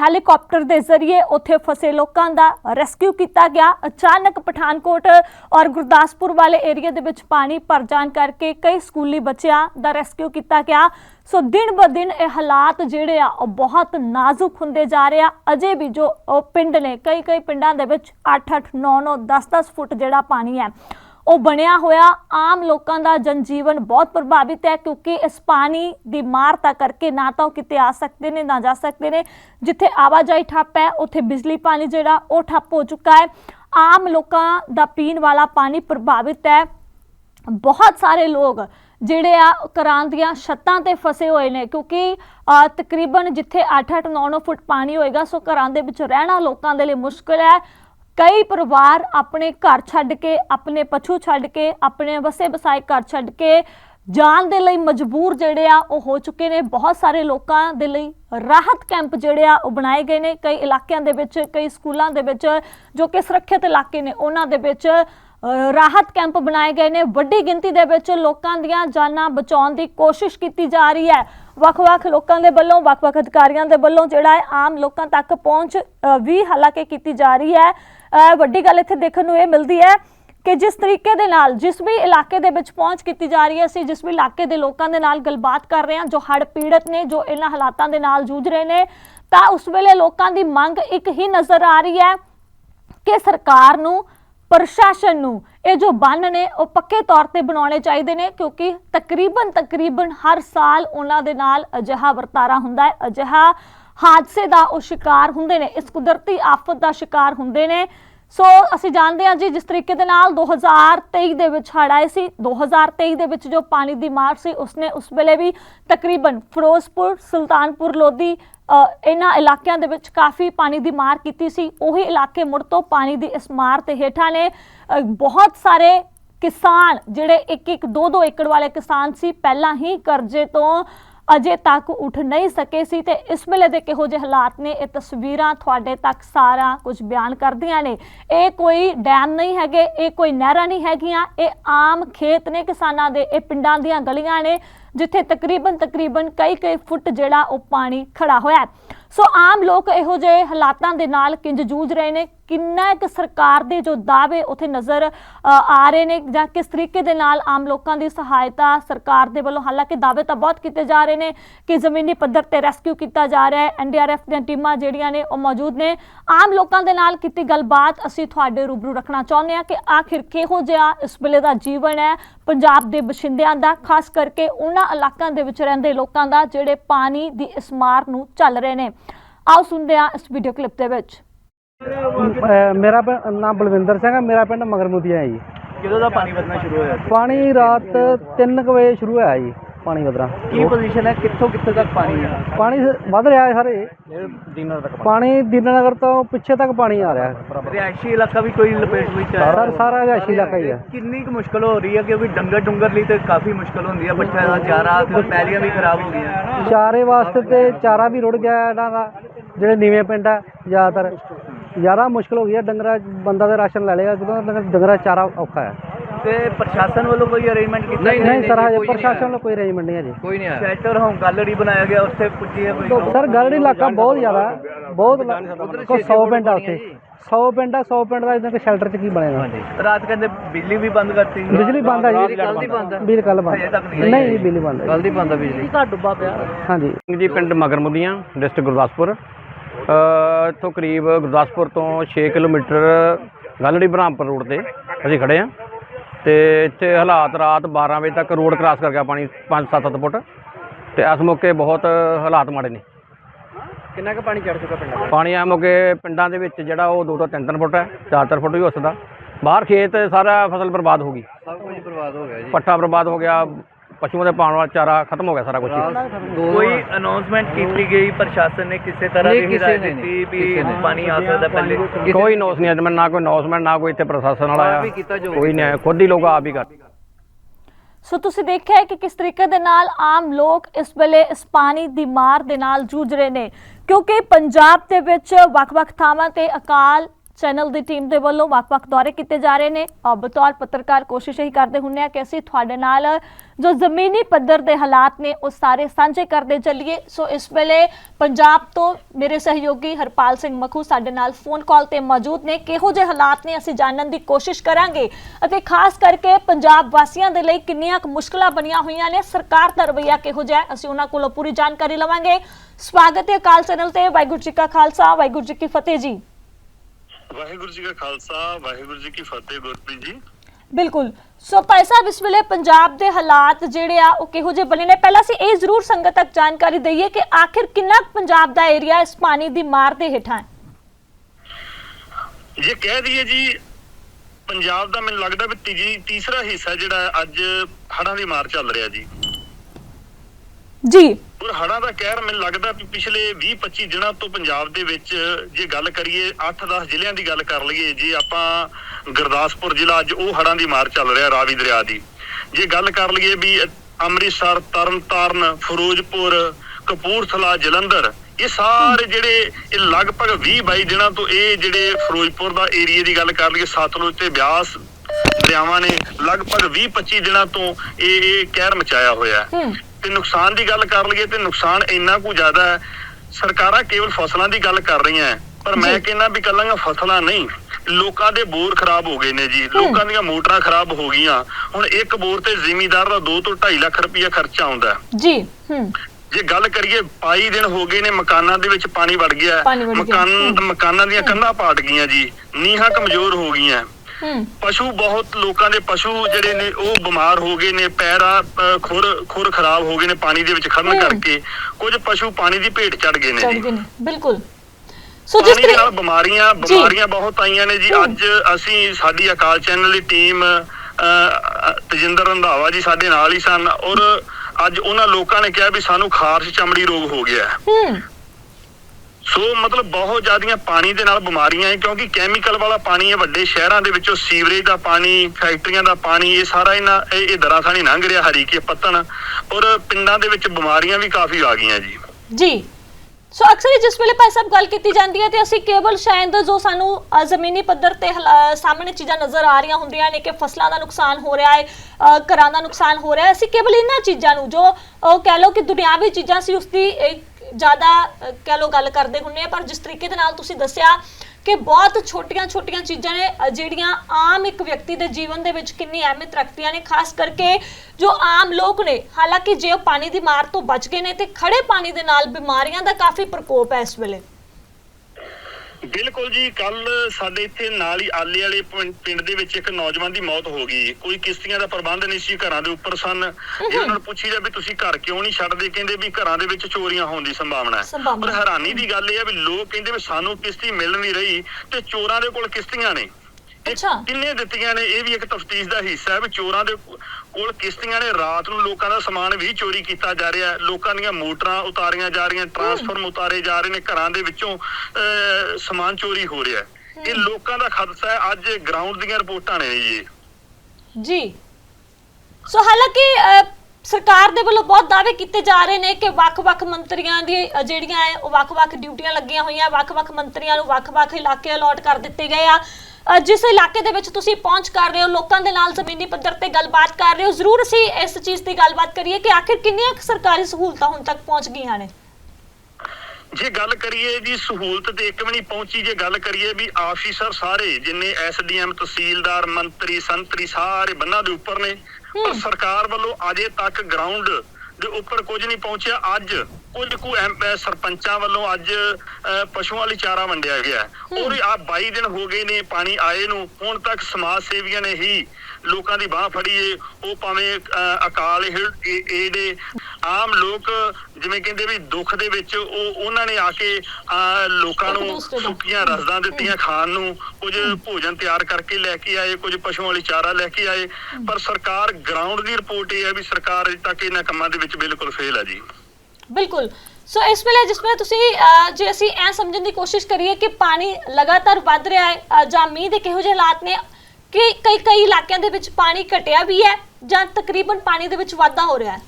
Speaker 1: ਹੈਲੀਕਾਪਟਰ ਦੇ ਜ਼ਰੀਏ ਉੱਥੇ ਫਸੇ ਲੋਕਾਂ ਦਾ ਰੈਸਕਿਊ ਕੀਤਾ ਗਿਆ। ਅਚਾਨਕ ਪਠਾਨਕੋਟ ਔਰ ਗੁਰਦਾਸਪੁਰ ਵਾਲੇ ਏਰੀਆ ਦੇ ਵਿੱਚ ਪਾਣੀ ਭਰ ਜਾਣ ਕਰਕੇ ਕਈ ਸਕੂਲੀ ਬੱਚਿਆਂ ਦਾ ਰੈਸਕਿਊ ਕੀਤਾ ਗਿਆ। ਸੋ ਦਿਨ ਬ ਦਿਨ ਇਹ ਹਾਲਾਤ ਜਿਹੜੇ ਆ, ਉਹ ਬਹੁਤ ਨਾਜ਼ੁਕ ਹੁੰਦੇ ਜਾ ਰਹੇ ਆ। ਅਜੇ ਵੀ ਜੋ ਉਹ ਪਿੰਡ ਨੇ ਕਈ ਕਈ ਪਿੰਡਾਂ ਦੇ ਵਿੱਚ 8-8 9-9 10-10 ਫੁੱਟ ਜਿਹੜਾ ਪਾਣੀ ਹੈ ਉਹ ਬਣਿਆ ਹੋਇਆ ਆਮ ਲੋਕਾਂ ਦਾ ਜਨਜੀਵਨ ਬਹੁਤ ਪ੍ਰਭਾਵਿਤ ਹੈ ਕਿਉਂਕਿ ਇਸ ਪਾਣੀ ਦੀ ਮਾਰਤਾ ਕਰਕੇ ਨਾ ਤਾਂ ਉਹ ਕਿਤੇ ਆ ਸਕਦੇ ਨੇ, ਨਾ ਜਾ ਸਕਦੇ ਨੇ। ਜਿੱਥੇ ਆਵਾਜਾਈ ਠੱਪ ਹੈ, ਉੱਥੇ ਬਿਜਲੀ ਪਾਣੀ ਜਿਹੜਾ, ਉਹ ਠੱਪ ਹੋ ਚੁੱਕਾ ਹੈ। ਆਮ ਲੋਕਾਂ ਦਾ ਪੀਣ ਵਾਲਾ ਪਾਣੀ ਪ੍ਰਭਾਵਿਤ ਹੈ। ਬਹੁਤ ਸਾਰੇ ਲੋਕ ਜਿਹੜੇ ਆ, ਘਰਾਂ ਦੀਆਂ ਛੱਤਾਂ ਤੇ ਫਸੇ ਹੋਏ ਨੇ ਕਿਉਂਕਿ ਤਕਰੀਬਨ ਜਿੱਥੇ 8-8 9-9 ਫੁੱਟ ਪਾਣੀ ਹੋਏਗਾ, ਸੋ ਘਰਾਂ ਦੇ ਵਿੱਚ ਰਹਿਣਾ ਲੋਕਾਂ ਦੇ ਲਈ ਮੁਸ਼ਕਲ ਹੈ। ਕਈ ਪਰਿਵਾਰ ਆਪਣੇ ਘਰ ਛੱਡ ਕੇ, ਆਪਣੇ ਪਸ਼ੂ ਛੱਡ ਕੇ, ਆਪਣੇ ਵਸੇ ਵਸਾਏ ਘਰ ਛੱਡ ਕੇ ਜਾਣ ਦੇ ਲਈ ਮਜਬੂਰ ਜਿਹੜੇ ਆ, ਉਹ ਹੋ ਚੁੱਕੇ ਨੇ। ਬਹੁਤ ਸਾਰੇ ਲੋਕਾਂ ਦੇ ਲਈ ਰਾਹਤ ਕੈਂਪ ਜਿਹੜੇ ਆ, ਉਹ ਬਣਾਏ ਗਏ ਨੇ। ਕਈ ਇਲਾਕਿਆਂ ਦੇ ਵਿੱਚ, ਕਈ ਸਕੂਲਾਂ ਦੇ ਵਿੱਚ, ਜੋ ਕਿ ਸੁਰੱਖਿਅਤ ਇਲਾਕੇ ਨੇ, ਉਹਨਾਂ ਦੇ ਵਿੱਚ ਰਾਹਤ ਕੈਂਪ ਬਣਾਏ ਗਏ ਨੇ। ਵੱਡੀ ਗਿਣਤੀ ਦੇ ਵਿੱਚ ਲੋਕਾਂ ਦੀਆਂ ਜਾਨਾਂ ਬਚਾਉਣ ਦੀ ਕੋਸ਼ਿਸ਼ ਕੀਤੀ ਜਾ ਰਹੀ ਹੈ। ਵੱਖ-ਵੱਖ ਲੋਕਾਂ ਦੇ ਵੱਲੋਂ, ਵੱਖ-ਵੱਖ ਅਧਿਕਾਰੀਆਂ ਦੇ ਵੱਲੋਂ ਜਿਹੜਾ ਹੈ, ਆਮ ਲੋਕਾਂ ਤੱਕ ਪਹੁੰਚ ਵੀ ਹਾਲਾਂਕਿ ਕੀਤੀ ਜਾ ਰਹੀ ਹੈ। ਵੱਡੀ ਗੱਲ ਇੱਥੇ ਦੇਖਣ ਨੂੰ ਇਹ ਮਿਲਦੀ ਹੈ ਕਿ ਜਿਸ ਤਰੀਕੇ ਦੇ ਨਾਲ, ਜਿਸ ਵੀ ਇਲਾਕੇ ਦੇ ਵਿੱਚ ਪਹੁੰਚ ਕੀਤੀ ਜਾ ਰਹੀ ਹੈ, ਅਸੀਂ ਜਿਸ ਵੀ ਇਲਾਕੇ ਦੇ ਲੋਕਾਂ ਦੇ ਨਾਲ ਗੱਲਬਾਤ ਕਰ ਰਹੇ ਹਾਂ, ਜੋ ਹੜ੍ਹ ਪੀੜਤ ਨੇ, ਜੋ ਇਹਨਾਂ ਹਾਲਾਤਾਂ ਦੇ ਨਾਲ ਜੂਝ ਰਹੇ ਨੇ, ਤਾਂ ਉਸ ਵੇਲੇ ਲੋਕਾਂ ਦੀ ਮੰਗ ਇੱਕ ਹੀ ਨਜ਼ਰ ਆ ਰਹੀ ਹੈ ਕਿ ਸਰਕਾਰ ਨੂੰ, ਪ੍ਰਸ਼ਾਸਨ ਨੂੰ ਇਹ ਜੋ ਬੰਨ ਨੇ, ਉਹ ਪੱਕੇ ਤੌਰ ਤੇ ਬਣਾਉਣੇ ਚਾਹੀਦੇ ਨੇ, ਕਿਉਂਕਿ ਤਕਰੀਬਨ ਤਕਰੀਬਨ ਹਰ ਸਾਲ ਉਹਨਾਂ ਦੇ ਨਾਲ ਅਜਿਹਾ ਵਰਤਾਰਾ ਹੁੰਦਾ ਹੈ, ਅਜਿਹਾ ਹਾਦਸੇ ਦਾ ਉਹ ਸ਼ਿਕਾਰ ਹੁੰਦੇ ਨੇ, ਇਸ ਕੁਦਰਤੀ ਆਫਤ ਦਾ ਸ਼ਿਕਾਰ ਹੁੰਦੇ ਨੇ। ਸੋ ਅਸੀਂ ਜਾਣਦੇ ਹਾਂ ਜੀ, ਜਿਸ ਤਰੀਕੇ ਦੇ ਨਾਲ 2023 ਦੇ ਵਿੱਚ ਹੜ੍ਹ ਆਏ ਸੀ 2023 ਦੇ ਵਿੱਚ ਜੋ ਪਾਣੀ ਦੀ ਮਾਰ ਸੀ, ਉਸਨੇ ਉਸ ਵੇਲੇ ਵੀ ਤਕਰੀਬਨ ਫਿਰੋਜ਼ਪੁਰ, ਸੁਲਤਾਨਪੁਰ, ਲੋਧੀ ਇਹਨਾਂ ਇਲਾਕਿਆਂ ਦੇ ਵਿੱਚ ਕਾਫੀ ਪਾਣੀ ਦੀ ਮਾਰ ਕੀਤੀ ਸੀ। ਉਹੀ ਇਲਾਕੇ ਮੁੜ ਤੋਂ ਪਾਣੀ ਦੀ ਇਸ ਮਾਰ ਤੇ ਹੇਠਾਂ ਨੇ ਬਹੁਤ ਸਾਰੇ ਕਿਸਾਨ, ਜਿਹੜੇ ਇੱਕ ਇੱਕ ਦੋ ਦੋ ਏਕੜ ਵਾਲੇ ਕਿਸਾਨ ਸੀ, ਪਹਿਲਾਂ ਹੀ ਕਰਜ਼ੇ ਤੋਂ ਅਜੇ ਤੱਕ ਉੱਠ ਨਹੀਂ ਸਕੇ ਸੀ ਤੇ ਇਸ ਵੇਲੇ ਦੇ ਕਿਹੋ ਜਿਹੇ ਹਾਲਾਤ ਨੇ, ਇਹ ਤਸਵੀਰਾਂ ਤੁਹਾਡੇ ਤੱਕ ਸਾਰਾ ਕੁਝ ਬਿਆਨ ਕਰਦੀਆਂ ਨੇ। ਇਹ ਕੋਈ ਡੈਮ ਨਹੀਂ ਹੈਗੇ, ਇਹ ਕੋਈ ਨਹਿਰਾਂ ਨਹੀਂ ਹੈਗੀਆਂ, ਇਹ ਆਮ ਖੇਤ ਨੇ ਕਿਸਾਨਾਂ ਦੇ, ਇਹ ਪਿੰਡਾਂ ਦੀਆਂ ਗਲੀਆਂ ਨੇ, ਜਿੱਥੇ ਤਕਰੀਬਨ ਤਕਰੀਬਨ ਕਈ ਕਈ ਫੁੱਟ ਜਿਹੜਾ ਉਹ ਪਾਣੀ ਖੜਾ ਹੋਇਆ ਹੈ। ਸੋ ਆਮ ਲੋਕ ਇਹੋ ਜਿਹੇ ਹਾਲਾਤਾਂ ਦੇ ਨਾਲ ਕਿੰਜ ਜੂਝ ਰਹੇ ਨੇ? ਕਿੰਨਾ ਇੱਕ ਸਰਕਾਰ ਦੇ ਜੋ ਦਾਅਵੇ ਉਥੇ ਨਜ਼ਰ ਆ ਰਹੇ ਨੇ ਜਾਂ ਕਿਸ ਤਰੀਕੇ ਦੇ ਨਾਲ ਆਮ ਲੋਕਾਂ ਦੀ ਸਹਾਇਤਾ ਸਰਕਾਰ ਦੇ ਵੱਲੋਂ? ਹਾਲਾਂਕਿ ਦਾਅਵੇ ਤਾਂ ਬਹੁਤ ਕੀਤੇ ਜਾ ਰਹੇ ਨੇ ਕਿ ਜ਼ਮੀਨੀ ਪੱਧਰ ਤੇ ਰੈਸਕਿਊ ਕੀਤਾ ਜਾ ਰਿਹਾ ਹੈ। ਐਨਡੀਆਰਐਫ ਦੀਆਂ ਟੀਮਾਂ ਜਿਹੜੀਆਂ ਨੇ ਉਹ ਮੌਜੂਦ ਨੇ। ਆਮ ਲੋਕਾਂ ਦੇ ਨਾਲ ਕੀਤੀ ਗੱਲਬਾਤ ਅਸੀਂ ਤੁਹਾਡੇ ਰੂਬਰੂ ਰੱਖਣਾ ਚਾਹੁੰਦੇ ਹਾਂ ਕਿ ਆਖਿਰ ਕਿਹੋ ਜਿਹਾ ਇਸ ਵੇਲੇ ਦਾ ਜੀਵਨ ਹੈ ਪੰਜਾਬ ਦੇ ਬਸ਼ਿੰਦਿਆਂ ਦਾ, ਖਾਸ ਕਰਕੇ ਉਹਨਾਂ ਇਲਾਕਿਆਂ ਦੇ ਵਿੱਚ ਰਹਿੰਦੇ ਲੋਕਾਂ ਦਾ ਜਿਹੜੇ ਪਾਣੀ ਦੀ ਇਸ ਮਾਰ ਨੂੰ ਚੱਲ ਰਹੇ ਨੇ। ਆਓ ਸੁਣਦੇ ਹਾਂ ਇਸ ਵੀਡੀਓ ਕਲਿੱਪ ਦੇ ਵਿੱਚ।
Speaker 3: ਅਹ ਮੇਰਾ ਪਿੰ- ਨਾਮ ਬਲਵਿੰਦਰ ਸਿੰਘ ਹੈ ਮੇਰਾ ਪਿੰਡ ਮਗਰਮੁਦੀਆ ਹੈ ਜੀ।
Speaker 4: ਕਿਦੋਂ ਦਾ ਪਾਣੀ ਵਧਣਾ ਸ਼ੁਰੂ ਹੋਇਆ?
Speaker 3: ਪਾਣੀ ਰਾਤ 3 ਵਜੇ ਸ਼ੁਰੂ ਹੋਇਆ ਜੀ। ਪਾਣੀ ਵਧਣਾ
Speaker 4: ਕੀ ਪੋਜੀਸ਼ਨ ਹੈ? ਕਿੱਥੋਂ ਕਿੱਥੇ ਤੱਕ ਪਾਣੀ ਹੈ?
Speaker 3: ਪਾਣੀ ਵੱਧ ਰਿਹਾ ਹੈ ਸਾਰੇ।
Speaker 4: ਦਿਨਾਂ ਤੱਕ
Speaker 3: ਪਾਣੀ। ਦੀਨਾਨਗਰ ਤੋਂ ਪਿੱਛੇ ਤੱਕ ਪਾਣੀ ਆ ਰਿਹਾ ਹੈ।
Speaker 4: ਰਿਹਾਇਸ਼ੀ ਇਲਾਕਾ ਵੀ ਕੋਈ ਲਪੇਟ ਵਿੱਚ ਆਇਆ
Speaker 3: ਸਰ ਸਾਰਾ ਰਿਹਾਇਸ਼ੀ ਇਲਾਕਾ ਹੀ ਹੈ।
Speaker 4: ਕਿੰਨੀ ਕੁ ਮੁਸ਼ਕਲ ਹੋ ਰਹੀ ਹੈ? ਕਿਉਂਕਿ ਡੰਗਰ ਡੁੰਗਰ ਲਈ ਤੇ ਕਾਫੀ ਮੁਸ਼ਕਲ ਹੁੰਦੀ ਹੈ। ਬੱਠਿਆਂ ਦਾ ਚਾਰਾ ਤੇ ਪੈਲੀਆਂ ਵੀ ਖਰਾਬ ਹੋ ਗਈਆਂ।
Speaker 3: ਚਾਰੇ ਵਾਸਤੇ ਤੇ ਚਾਰਾ ਵੀ ਰੁੜ ਗਿਆ ਹੈ ਇਹਨਾਂ ਦਾ। ਜਿਹੜੇ ਨੀਵੇਂ ਪਿੰਡ ਹੈ ਜ਼ਿਆਦਾਤਰ ਜ਼ਿਆਦਾ ਮੁਸ਼ਕਲ ਹੋ ਗਈ ਹੈ ਡੰਗਰਾ ਬੰਦਾ ਤੇ ਰਾਸ਼ਨ ਲੈ ਲੇਗਾ ਕਿਉਂਕਿ ਡੰਗਰ- ਚਾਰਾ ਔਖਾ ਹੈ
Speaker 4: ਤੇ ਪ੍ਰਸ਼ਾਸਨ ਵੱਲੋਂ ਕੋਈ ਅਰੇਂਜਮੈਂਟ ਕੀਤਾ
Speaker 3: ਨਹੀਂ ਸਰ ਹਜੇ ਪ੍ਰਸ਼ਾਸਨ ਵੱਲੋਂ ਕੋਈ ਅਰੇਂਜਮੈਂਟ ਨਹੀਂ ਹੈ ਜੀ
Speaker 4: ਸ਼ੈਲਟਰ ਹੋਮ ਗੈਲਰੀ ਬਣਾਇਆ ਗਿਆ ਉੱਥੇ ਪੁੱਜੀ ਹੈ ਕੋਈ?
Speaker 3: ਸਰ ਗਲੜੀ ਇਲਾਕਾ ਬਹੁਤ ਜ਼ਿਆਦਾ ਹੈ ਬਹੁਤ ਕੋ 100 ਪਿੰਡ ਆ ਉੱਥੇ। 100 ਪਿੰਡ ਆ 100 ਪਿੰਡ ਦਾ ਇਦਾਂ ਕਿ ਸ਼ੈਲਟਰ ਚ ਕੀ ਬਣੇਗਾ?
Speaker 4: ਰਾਤ ਕਹਿੰਦੇ ਬਿਜਲੀ ਵੀ ਬੰਦ ਕਰਤੀ।
Speaker 3: ਬਿਜਲੀ ਬੰਦ ਆ ਜੀ। ਕੱਲ ਦੀ ਬੰਦ ਬਿਜਲੀ ਕੱਲ
Speaker 4: ਹਜੇ ਤੱਕ
Speaker 3: ਬੰਦ
Speaker 4: ਨਹੀਂ
Speaker 3: ਨਹੀਂ ਜੀ, ਬਿਜਲੀ ਬੰਦ ਕੱਲ ਦੀ ਬੰਦ ਬਿਜਲੀ। ਹਾਂਜੀ।
Speaker 5: ਸਿੰਘ ਜੀ ਪਿੰਡ ਮਗਰਮੁਦੀਆਂ ਡਿਸਟ੍ਰਿਕਟ ਗੁਰਦਾਸਪੁਰ। ਇੱਥੋਂ ਕਰੀਬ ਗੁਰਦਾਸਪੁਰ ਤੋਂ 6 ਕਿਲੋਮੀਟਰ ਗਲੜੀ ਬ੍ਰਹਮਪੁਰ ਰੋਡ ਤੇ ਅਸੀਂ ਖੜੇ ਆ ਤੇ ਇੱਥੇ ਹਾਲਾਤ ਰਾਤ 12 ਵਜੇ ਤੱਕ ਰੋਡ ਕ੍ਰਾਸ ਕਰ ਗਿਆ ਪਾਣੀ 5-7 ਫੁੱਟ। ਤੇ ਇਸ ਮੌਕੇ ਬਹੁਤ ਹਾਲਾਤ ਮਾੜੇ ਨੇ।
Speaker 3: ਕਿੰਨਾ ਕੁ ਪਾਣੀ ਚੜ ਚੁੱਕਾ ਪਿੰਡਾਂ
Speaker 5: ਪਾਣੀ ਆ ਮੌਕੇ ਪਿੰਡਾਂ ਦੇ ਵਿੱਚ ਜਿਹੜਾ ਉਹ 2 ਤੋਂ 3-3 ਫੁੱਟ ਹੈ 4-4 ਫੁੱਟ ਵੀ ਹੋ ਸਕਦਾ। ਬਾਹਰ ਖੇਤ ਸਾਰਾ ਫਸਲ ਬਰਬਾਦ ਹੋ ਗਈ।
Speaker 3: ਸਭ ਕੁਝ ਬਰਬਾਦ ਹੋ ਗਿਆ ਜੀ।
Speaker 5: ਪੱਠਾ ਬਰਬਾਦ ਹੋ ਗਿਆ ਪਸ਼ੂਆਂ ਦੇ ਪਾਉਣ ਵਾਲਾ ਚਾਰਾ ਖਤਮ ਹੋ ਗਿਆ ਸਾਰਾ ਕੁਝ
Speaker 4: ਕੋਈ ਅਨਾਉਂਸਮੈਂਟ ਕੀਤੀ ਗਈ ਪ੍ਰਸ਼ਾਸਨ ਨੇ ਕਿਸੇ ਤਰ੍ਹਾਂ ਦੀ ਹਿਦਾਇਤ ਦਿੱਤੀ ਵੀ ਪਾਣੀ ਆ ਸਕਦਾ ਪਹਿਲੇ?
Speaker 5: ਕੋਈ ਨੋਸ ਨਹੀਂ ਅਜਮਨ ਨਾ ਕੋਈ ਨੌਸਮੈਂਟ ਨਾ ਕੋਈ ਇੱਥੇ ਪ੍ਰਸ਼ਾਸਨ ਵਾਲਾ ਆਇਆ। ਕੋਈ ਨਹੀਂ ਆਇਆ ਖੁਦ ਹੀ ਲੋਕ ਆਪ ਹੀ ਕਰ।
Speaker 1: ਸੋ ਤੁਸੀਂ ਦੇਖਿਆ ਹੈ ਕਿ ਕਿਸ ਤਰੀਕੇ ਦੇ ਨਾਲ ਆਮ ਲੋਕ ਇਸ ਵੇਲੇ ਇਸ ਪਾਣੀ ਦੀ ਮਾਰ ਦੇ ਨਾਲ ਜੂਝ ਰਹੇ ਨੇ ਕਿਉਂਕਿ ਪੰਜਾਬ ਦੇ ਵਿੱਚ ਵੱਖ-ਵੱਖ ਥਾਵਾਂ ਤੇ ਅਕਾਲ ਚੈਨਲ ਦੀ ਟੀਮ ਦੇ ਵੱਲੋਂ ਵੱਖ-ਵੱਖ ਦੌਰੇ ਕੀਤੇ ਜਾ ਰਹੇ ਨੇ। ਅ, ਬਤੌਰ ਪੱਤਰਕਾਰ ਕੋਸ਼ਿਸ਼ ਇਹੀ ਕਰਦੇ ਹੁੰਨੇ ਆ ਕਿ ਅਸੀਂ ਤੁਹਾਡੇ ਨਾਲ ਜੋ ਜ਼ਮੀਨੀ ਪੱਧਰ ਦੇ ਹਾਲਾਤ ਨੇ ਉਹ ਸਾਰੇ ਸਾਂਝੇ ਕਰਦੇ ਚੱਲੀਏ। ਸੋ ਇਸ ਵੇਲੇ ਪੰਜਾਬ ਤੋਂ ਮੇਰੇ ਸਹਿਯੋਗੀ ਹਰਪਾਲ ਸਿੰਘ ਮਖੂ ਸਾਡੇ ਨਾਲ ਫੋਨ ਕਾਲ ਤੇ ਮੌਜੂਦ ਨੇ। ਕਿਹੋ ਜਿਹੇ ਹਾਲਾਤ ਨੇ ਅਸੀਂ ਜਾਣਨ ਦੀ ਕੋਸ਼ਿਸ਼ ਕਰਾਂਗੇ। ਅਤੇ ਖਾਸ ਕਰਕੇ ਪੰਜਾਬ ਵਾਸੀਆਂ ਦੇ ਲਈ ਕਿੰਨੀਆਂ ਕੁ ਮੁਸ਼ਕਲਾਂ ਬਣੀਆਂ ਹੋਈਆਂ ਨੇ। ਸਰਕਾਰ ਦਾ ਰਵੱਈਆ ਕਿਹੋ ਜਿਹਾ ਹੈ, ਅਸੀਂ ਉਹਨਾਂ ਕੋਲੋਂ ਪੂਰੀ ਜਾਣਕਾਰੀ ਲਵਾਂਗੇ। ਸਵਾਗਤ ਹੈ ਅਕਾਲ ਚੈਨਲ ਤੇ। ਵਾਹਿਗੁਰੂ ਜੀ ਕਾ ਖਾਲਸਾ ਵਾਹਿਗੁਰੂ ਜੀ ਕੀ ਫਤਿਹ ਜੀ।
Speaker 2: ਵਾਹਿਗੁਰੂ ਜੀ ਕਾ ਖਾਲਸਾ ਵਾਹਿਗੁਰੂ ਜੀ ਕੀ ਫਤਿਹ ਗੁਰਪ੍ਰੀਤ ਜੀ।
Speaker 1: ਬਿਲਕੁਲ। ਸੋ ਭਾਈ ਸਾਹਿਬ ਇਸ ਵੇਲੇ ਪੰਜਾਬ ਦੇ ਹਾਲਾਤ ਜਿਹੜੇ ਆ ਉਹ ਕਿਹੋ ਜਿਹੇ ਬਣੇ ਨੇ? ਪਹਿਲਾਂ ਅਸੀਂ ਇਹ ਜ਼ਰੂਰ ਸੰਗਤ ਤੱਕ ਜਾਣਕਾਰੀ ਦਈਏ ਕਿ ਆਖਿਰ ਕਿੰਨਾ ਪੰਜਾਬ ਦਾ ਏਰੀਆ ਇਸ ਪਾਣੀ ਦੀ ਮਾਰ ਦੇ ਹੇਠਾਂ ਹੈ?
Speaker 2: ਜੇ ਕਹਿ ਦਈਏ ਜੀ ਪੰਜਾਬ ਦਾ ਮੈਨੂੰ ਲੱਗਦਾ ਵੀ ਤੀਜੀ ਤੀਸਰਾ ਹਿੱਸਾ ਜਿਹੜਾ ਅੱਜ ਹੜ੍ਹਾਂ ਦੀ ਮਾਰ ਚੱਲ ਰਿਹਾ ਜੀ।
Speaker 1: ਜੀ।
Speaker 2: ਔਰ ਹੜ੍ਹਾਂ ਦਾ ਕਹਿਰ ਮੈਨੂੰ ਲੱਗਦਾ ਵੀ ਪਿਛਲੇ 20-25 ਦਿਨਾਂ ਤੋਂ ਪੰਜਾਬ ਦੇ ਵਿੱਚ ਜੇ ਗੱਲ ਕਰੀਏ 8-10 ਜ਼ਿਲ੍ਹਿਆਂ ਦੀ ਗੱਲ ਕਰ ਲਈਏ, ਜੇ ਆਪਾਂ ਗੁਰਦਾਸਪੁਰ ਜ਼ਿਲ੍ਹਾ ਅੱਜ ਉਹ ਹੜ੍ਹਾਂ ਦੀ ਮਾਰ ਚੱਲ ਰਿਹਾ ਰਾਵੀ ਦਰਿਆ ਦੀ। ਜੇ ਗੱਲ ਕਰ ਲਈਏ ਵੀ ਅੰਮ੍ਰਿਤਸਰ, ਤਰਨਤਾਰਨ, ਫਿਰੋਜ਼ਪੁਰ, ਕਪੂਰਥਲਾ, ਜਲੰਧਰ, ਇਹ ਸਾਰੇ ਜਿਹੜੇ ਇਹ ਲਗਭਗ 20-22 ਦਿਨਾਂ ਤੋਂ ਇਹ ਜਿਹੜੇ ਫਿਰੋਜ਼ਪੁਰ ਦਾ ਏਰੀਆ ਦੀ ਗੱਲ ਕਰ ਲਈਏ, ਸਤਲੁਜ ਤੇ ਬਿਆਸ ਦਰਿਆਵਾਂ ਨੇ ਲਗਭਗ 20-25 ਦਿਨਾਂ ਤੋਂ ਇਹ ਇਹ ਕਹਿਰ ਮਚਾਇਆ ਹੋਇਆ ਹੈ। ਤੇ ਨੁਕਸਾਨ ਦੀ ਗੱਲ ਕਰ ਲਈਏ ਤੇ ਨੁਕਸਾਨ ਇੰਨਾ ਕੁ ਜ਼ਿਆਦਾ ਹੈ ਸਰਕਾਰਾਂ ਕੇਵਲ ਫਸਲਾਂ ਦੀ ਗੱਲ ਕਰ ਰਹੀਆਂ ਪਰ ਮੈਂ। ਕਹਿੰਦਾ ਵੀ ਕੱਲੀਆਂ ਫਸਲਾਂ ਨਹੀਂ ਲੋਕਾਂ ਦੇ ਬੋਰ ਖਰਾਬ ਹੋ ਗਏ ਨੇ ਜੀ ਲੋਕਾਂ ਦੀਆਂ ਮੋਟਰਾਂ ਖਰਾਬ ਹੋ ਗਈਆਂ ਹੁਣ ਇੱਕ ਬੋਰ ਤੇ ਜ਼ਿਮੀਂਦਾਰ ਦਾ 2 ਤੋਂ 2.5 ਲੱਖ ਰੁਪਇਆ ਖਰਚਾ ਆਉਂਦਾ।
Speaker 1: ਜੀ ਹੂੰ
Speaker 2: ਜੇ ਗੱਲ ਕਰੀਏ 22 ਦਿਨ ਹੋ ਗਏ ਨੇ ਮਕਾਨਾਂ ਦੇ ਵਿੱਚ ਪਾਣੀ ਵੜ ਗਿਆ। ਮਕਾਨ। ਮਕਾਨਾਂ ਦੀਆਂ ਕੰਧਾਂ ਪਾਟ ਗਈਆਂ ਜੀ ਨੀਹਾਂ ਕਮਜ਼ੋਰ ਹੋ ਗਈਆਂ ਪਸ਼ੂ ਬਹੁਤ ਲੋਕਾਂ ਦੇ ਪਸ਼ੂ ਜਿਹੜੇ ਨੇ ਉਹ ਬਿਮਾਰ ਹੋ ਗਏ ਨੇ ਪੈਰਾਂ ਖੁਰ ਖੁਰ ਖਰਾਬ ਹੋ ਗਏ ਨੇ ਪਾਣੀ ਦੇ ਵਿੱਚ ਖੜਨ। ਕਰਕੇ। ਕੁਝ ਪਸ਼ੂ ਪਾਣੀ ਦੀ ਭੇਟ ਚੜ ਗਏ ਨੇ ਜੀ।
Speaker 1: ਬਿਲਕੁਲ। ਸੋ ਜਿਸ ਤਰੀਕੇ
Speaker 2: ਬਿਮਾਰੀਆਂ। ਬਿਮਾਰੀਆਂ ਬਹੁਤ ਆਈਆਂ ਨੇ ਜੀ। ਅੱਜ ਅਸੀਂ ਸਾਡੀ ਅਕਾਲ ਚੈਨਲ ਦੀ ਟੀਮ ਤਜਿੰਦਰ ਰੰਧਾਵਾ ਜੀ ਸਾਡੇ ਨਾਲ ਹੀ ਸਨ ਔਰ ਅੱਜ ਉਹਨਾਂ ਲੋਕਾਂ ਨੇ ਕਿਹਾ ਵੀ ਸਾਨੂੰ ਖਾਰਸ਼ ਚਮੜੀ ਰੋਗ ਹੋ ਗਿਆ। ਹੈ
Speaker 1: ਹੂੰ।
Speaker 2: ਸੋ ਮਤਲਬ ਬਹੁਤ ਜ਼ਿਆਦੀਆਂ ਪਾਣੀ ਦੇ ਨਾਲ ਬਿਮਾਰੀਆਂ ਹੈ ਕਿਉਂਕਿ ਕੈਮੀਕਲ ਵਾਲਾ ਪਾਣੀ ਹੈ ਵੱਡੇ ਸ਼ਹਿਰਾਂ ਦੇ ਵਿੱਚੋਂ ਸੀਵਰੇਜ ਦਾ ਪਾਣੀ ਫੈਕਟਰੀਆਂ ਦਾ ਪਾਣੀ ਇਹ ਸਾਰਾ ਇਹਨਾਂ ਇਹ ਇਹ ਲੰਘ ਰਿਹਾ ਹਰੀਕੇ ਪੱਤਣ। ਔਰ ਪਿੰਡਾਂ ਦੇ ਵਿੱਚ ਬਿਮਾਰੀਆਂ ਵੀ ਕਾਫੀ ਆ ਗਈਆਂ ਜੀ।
Speaker 1: ਜੀ। ਸੋ ਅਕਸਰ ਹੀ ਜਿਸ ਵੇਲੇ ਭਾਈ ਸਾਹਿਬ ਗੱਲ ਕੀਤੀ ਜਾਂਦੀ ਹੈ ਤੇ ਅਸੀਂ ਕੇਵਲ ਸ਼ਾਇਦ ਜੋ ਸਾਨੂੰ ਅ, ਜ਼ਮੀਨੀ ਪੱਧਰ ਤੇ ਹਲਾ- ਸਾਹਮਣੇ ਚੀਜ਼ਾਂ ਨਜ਼ਰ ਆ ਰਹੀਆਂ ਹੁੰਦੀਆਂ ਨੇ ਕਿ ਫਸਲਾਂ ਦਾ ਨੁਕਸਾਨ ਹੋ ਰਿਹਾ ਹੈ ਅ, ਘਰਾਂ ਦਾ ਨੁਕਸਾਨ ਹੋ ਰਿਹਾ ਹੈ ਅਸੀਂ ਕੇਵਲ ਇਹਨਾਂ ਚੀਜ਼ਾਂ ਨੂੰ ਜੋ ਉਹ ਕਹਿ ਲਓ ਕਿ ਦੁਨਿਆਵੀ ਚੀਜ਼ਾਂ ਸੀ ਉਸ ਦੀ ਅ, ਜ਼ਿਆਦਾ ਅ, ਕਹਿ ਲਓ ਗੱਲ ਕਰਦੇ ਹੁੰਨੇ ਆ ਪਰ ਜਿਸ ਤਰੀਕੇ ਦੇ ਨਾਲ ਤੁਸੀਂ ਦੱਸਿਆ ਕਿ ਬਹੁਤ ਛੋਟੀਆਂ-ਛੋਟੀਆਂ ਚੀਜ਼ਾਂ ਨੇ ਅ, ਜਿਹੜੀਆਂ ਆਮ ਇੱਕ ਵਿਅਕਤੀ ਦੇ ਜੀਵਨ ਦੇ ਵਿੱਚ ਕਿੰਨੀ ਅਹਿਮੀਅਤ ਰੱਖਦੀਆਂ ਨੇ ਖਾਸ ਕਰਕੇ ਜੋ ਆਮ ਲੋਕ ਨੇ। ਹਾਲਾਂਕਿ ਜੇ ਉਹ ਪਾਣੀ ਦੀ ਮਾਰ ਤੋਂ ਬਚ ਗਏ ਨੇ ਤੇ ਖੜੇ ਪਾਣੀ ਦੇ ਨਾਲ ਬਿਮਾਰੀਆਂ ਦਾ ਕਾਫੀ ਪ੍ਰਕੋਪ ਹੈ ਇਸ ਵੇਲੇ।
Speaker 2: ਬਿਲਕੁਲ ਜੀ ਕੱਲ ਸਾਡੇ ਇੱਥੇ ਨਾਲ ਹੀ ਆਲੇ ਵਾਲੇ ਪਿੰਡ ਦੇ ਵਿੱਚ ਇੱਕ ਨੌਜਵਾਨ ਦੀ ਮੌਤ ਹੋ ਗਈ। ਕੋਈ ਕਿਸ਼ਤੀਆਂ ਦਾ ਪ੍ਰਬੰਧ ਨਹੀਂ ਸੀ ਘਰਾਂ ਦੇ ਉੱਪਰ ਸਨ। ਜੇ ਉਹਨਾਂ ਨੂੰ ਪੁੱਛੀਦਾ ਵੀ ਤੁਸੀਂ ਘਰ ਕਿਉਂ ਨਹੀਂ ਛੱਡਦੇ? ਕਹਿੰਦੇ ਵੀ ਘਰਾਂ ਦੇ ਵਿੱਚ ਚੋਰੀਆਂ ਹੋਣ ਦੀ ਸੰਭਾਵਨਾ ਹੈ। ਪਰ ਹੈਰਾਨੀ ਦੀ ਗੱਲ ਇਹ ਹੈ ਵੀ ਲੋਕ ਕਹਿੰਦੇ ਵੀ ਸਾਨੂੰ ਕਿਸ਼ਤੀ ਮਿਲ ਨਹੀਂ ਰਹੀ ਤੇ ਚੋਰਾਂ ਦੇ ਕੋਲ ਕਿਸ਼ਤੀਆਂ ਨੇ।
Speaker 1: ਅੱਛਾ।
Speaker 2: ਕਿੰਨੇ ਦਿੱਤੀਆਂ ਨੇ ਇਹ ਵੀ ਇੱਕ ਤਫਤੀਸ਼ ਦਾ ਹਿੱਸਾ ਹੈ ਵੀ ਚੋਰਾਂ ਦੇ ਕੋਲ ਕਿਸ਼ਤੀਆਂ ਨੇ ਰਾਤ ਨੂੰ ਲੋਕਾਂ ਦਾ ਸਮਾਨ ਵੀ ਚੋਰੀ ਕੀਤਾ ਜਾ ਰਿਹਾ ਹੈ। ਲੋਕਾਂ ਦੀਆਂ ਮੋਟਰਾਂ ਉਤਾਰੀਆਂ ਜਾ ਰਹੀਆਂ ਟਰਾਂਸਫਾਰਮ ਉਤਾਰੇ ਜਾ ਰਹੇ ਨੇ ਘਰਾਂ ਦੇ ਵਿੱਚੋਂ ਸਮਾਨ ਚੋਰੀ ਹੋ ਰਿਹਾ ਹੈ। ਇਹ ਲੋਕਾਂ ਦਾ ਖਦਸ਼ਾ ਹੈ। ਅੱਜ ਗਰਾਊਂਡ ਦੀਆਂ ਰਿਪੋਰਟਾਂ ਨੇ ਜੀ
Speaker 1: ਜੀ। ਸੋ ਹਾਲਾਂਕਿ ਸਰਕਾਰ ਦੇ ਵੱਲੋਂ ਬਹੁਤ ਦਾਅਵੇ ਕੀਤੇ ਜਾ ਰਹੇ ਨੇ ਕਿ ਵੱਖ-ਵੱਖ ਮੰਤਰੀਆਂ ਦੀ ਜਿਹੜੀਆਂ ਹੈ ਉਹ ਵੱਖ-ਵੱਖ ਡਿਊਟੀਆਂ ਲੱਗੀਆਂ ਹੋਈਆਂ ਵੱਖ-ਵੱਖ ਮੰਤਰੀਆਂ ਨੂੰ ਵੱਖ-ਵੱਖ ਇਲਾਕੇ ਅਲਾਟ ਕਰ ਦਿੱਤੇ ਗਏ ਆ। ਅ, ਜਿਸ ਇਲਾਕੇ ਦੇ ਵਿੱਚ ਤੁਸੀਂ ਪਹੁੰਚ ਕਰ ਰਹੇ ਹੋ ਲੋਕਾਂ ਦੇ ਨਾਲ ਜ਼ਮੀਨੀ ਪੱਧਰ ਤੇ ਗੱਲਬਾਤ ਕਰ ਰਹੇ ਹੋ ਜ਼ਰੂਰ ਅਸੀਂ ਇਸ ਚੀਜ਼ ਦੀ ਗੱਲਬਾਤ ਕਰੀਏ ਕਿ ਆਖਿਰ ਕਿੰਨੀਆਂ ਕੁ ਸਰਕਾਰੀ ਸਹੂਲਤਾਂ ਹੁਣ ਤੱਕ ਪਹੁੰਚ ਗਈਆਂ ਨੇ?
Speaker 2: ਜੇ ਗੱਲ ਕਰੀਏ ਜੀ ਸਹੂਲਤ ਤੇ ਇੱਕ ਵੀ ਨਹੀਂ ਪਹੁੰਚੀ ਜੇ ਗੱਲ ਕਰੀਏ ਵੀ ਆਫੀਸਰ ਸਾਰੇ ਜਿੰਨੇ ਐਸਡੀਐਮ ਤਹਿਸੀਲਦਾਰ ਮੰਤਰੀ ਸੰਤਰੀ ਸਾਰੇ ਬੰਨਾਂ ਦੇ ਉੱਪਰ ਨੇ ਪਰ ਸਰਕਾਰ ਵੱਲੋਂ ਅਜੇ ਤੱਕ ਗਰਾਊਂਡ ਦੇ ਉੱਪਰ ਕੁਝ ਨਹੀਂ ਪਹੁੰਚਿਆ। ਅੱਜ ਕੁਝ ਕੁ ਐਮ- ਸਰਪੰਚਾਂ ਵੱਲੋਂ ਅੱਜ ਅਹ, ਪਸ਼ੂਆਂ ਲਈ ਚਾਰਾ ਵੰਡਿਆ ਗਿਆ ਹੈ। ਔਰ ਆ 22 ਦਿਨ ਹੋ ਗਏ ਨੇ ਪਾਣੀ ਆਏ ਨੂੰ ਹੁਣ ਤੱਕ ਸਮਾਜ ਸੇਵੀਆਂ ਨੇ ਹੀ ਲੋਕਾਂ ਦੀ ਬਾਹ ਫੜੀ ਏ। ਉਹ ਭਾਵੇਂ ਅਕਾਲ ਏਡ ਆਮ ਲੋਕ ਜਿਵੇਂ ਕਹਿੰਦੇ ਵੀ ਦੁੱਖ ਦੇ ਵਿੱਚ ਉਹ ਉਹਨਾਂ ਨੇ ਆ ਕੇ ਅਹ, ਲੋਕਾਂ ਨੂੰ। ਸੁੱਕੀਆਂ ਰਸਦਾਂ ਦਿੱਤੀਆਂ ਖਾਣ ਨੂੰ। ਕੁਝ ਭੋਜਨ ਤਿਆਰ ਕਰਕੇ ਲੈ ਕੇ ਆਏ ਕੁਝ ਪਸ਼ੂਆਂ ਲਈ ਚਾਰਾ ਲੈ ਕੇ ਆਏ। ਪਰ ਸਰਕਾਰ ਗਰਾਊਂਡ ਦੀ ਰਿਪੋਰਟ ਇਹ ਹੈ ਵੀ ਸਰਕਾਰ ਅਜੇ ਤੱਕ ਇਹਨਾਂ ਕੰਮਾਂ ਦੇ ਵਿੱਚ ਬਿਲਕੁਲ ਫੇਲ ਹੈ ਜੀ।
Speaker 1: ਬਿਲਕੁਲ। ਸੋ ਇਸ ਵੇਲੇ ਜਿਸ ਵੇਲੇ ਤੁਸੀਂ ਅਹ, ਜੇ ਅਸੀਂ ਐ ਸਮਝਣ ਦੀ ਕੋਸ਼ਿਸ਼ ਕਰੀਏ ਕਿ ਪਾਣੀ ਲਗਾਤਾਰ ਵੱਧ ਰਿਹਾ ਹੈ ਅਹ, ਜਾਂ ਮੀਂਹ ਦੇ ਕਿਹੋ ਜਿਹੇ ਹਾਲਾਤ ਨੇ ਕਿ ਕਈ ਕਈ ਇਲਾਕਿਆਂ ਦੇ ਵਿੱਚ ਪਾਣੀ ਘਟਿਆ ਵੀ ਹੈ ਜਾਂ ਤਕਰੀਬਨ ਪਾਣੀ ਦੇ ਵਿੱਚ ਵਾਧਾ ਹੋ ਰਿਹਾ ਹੈ?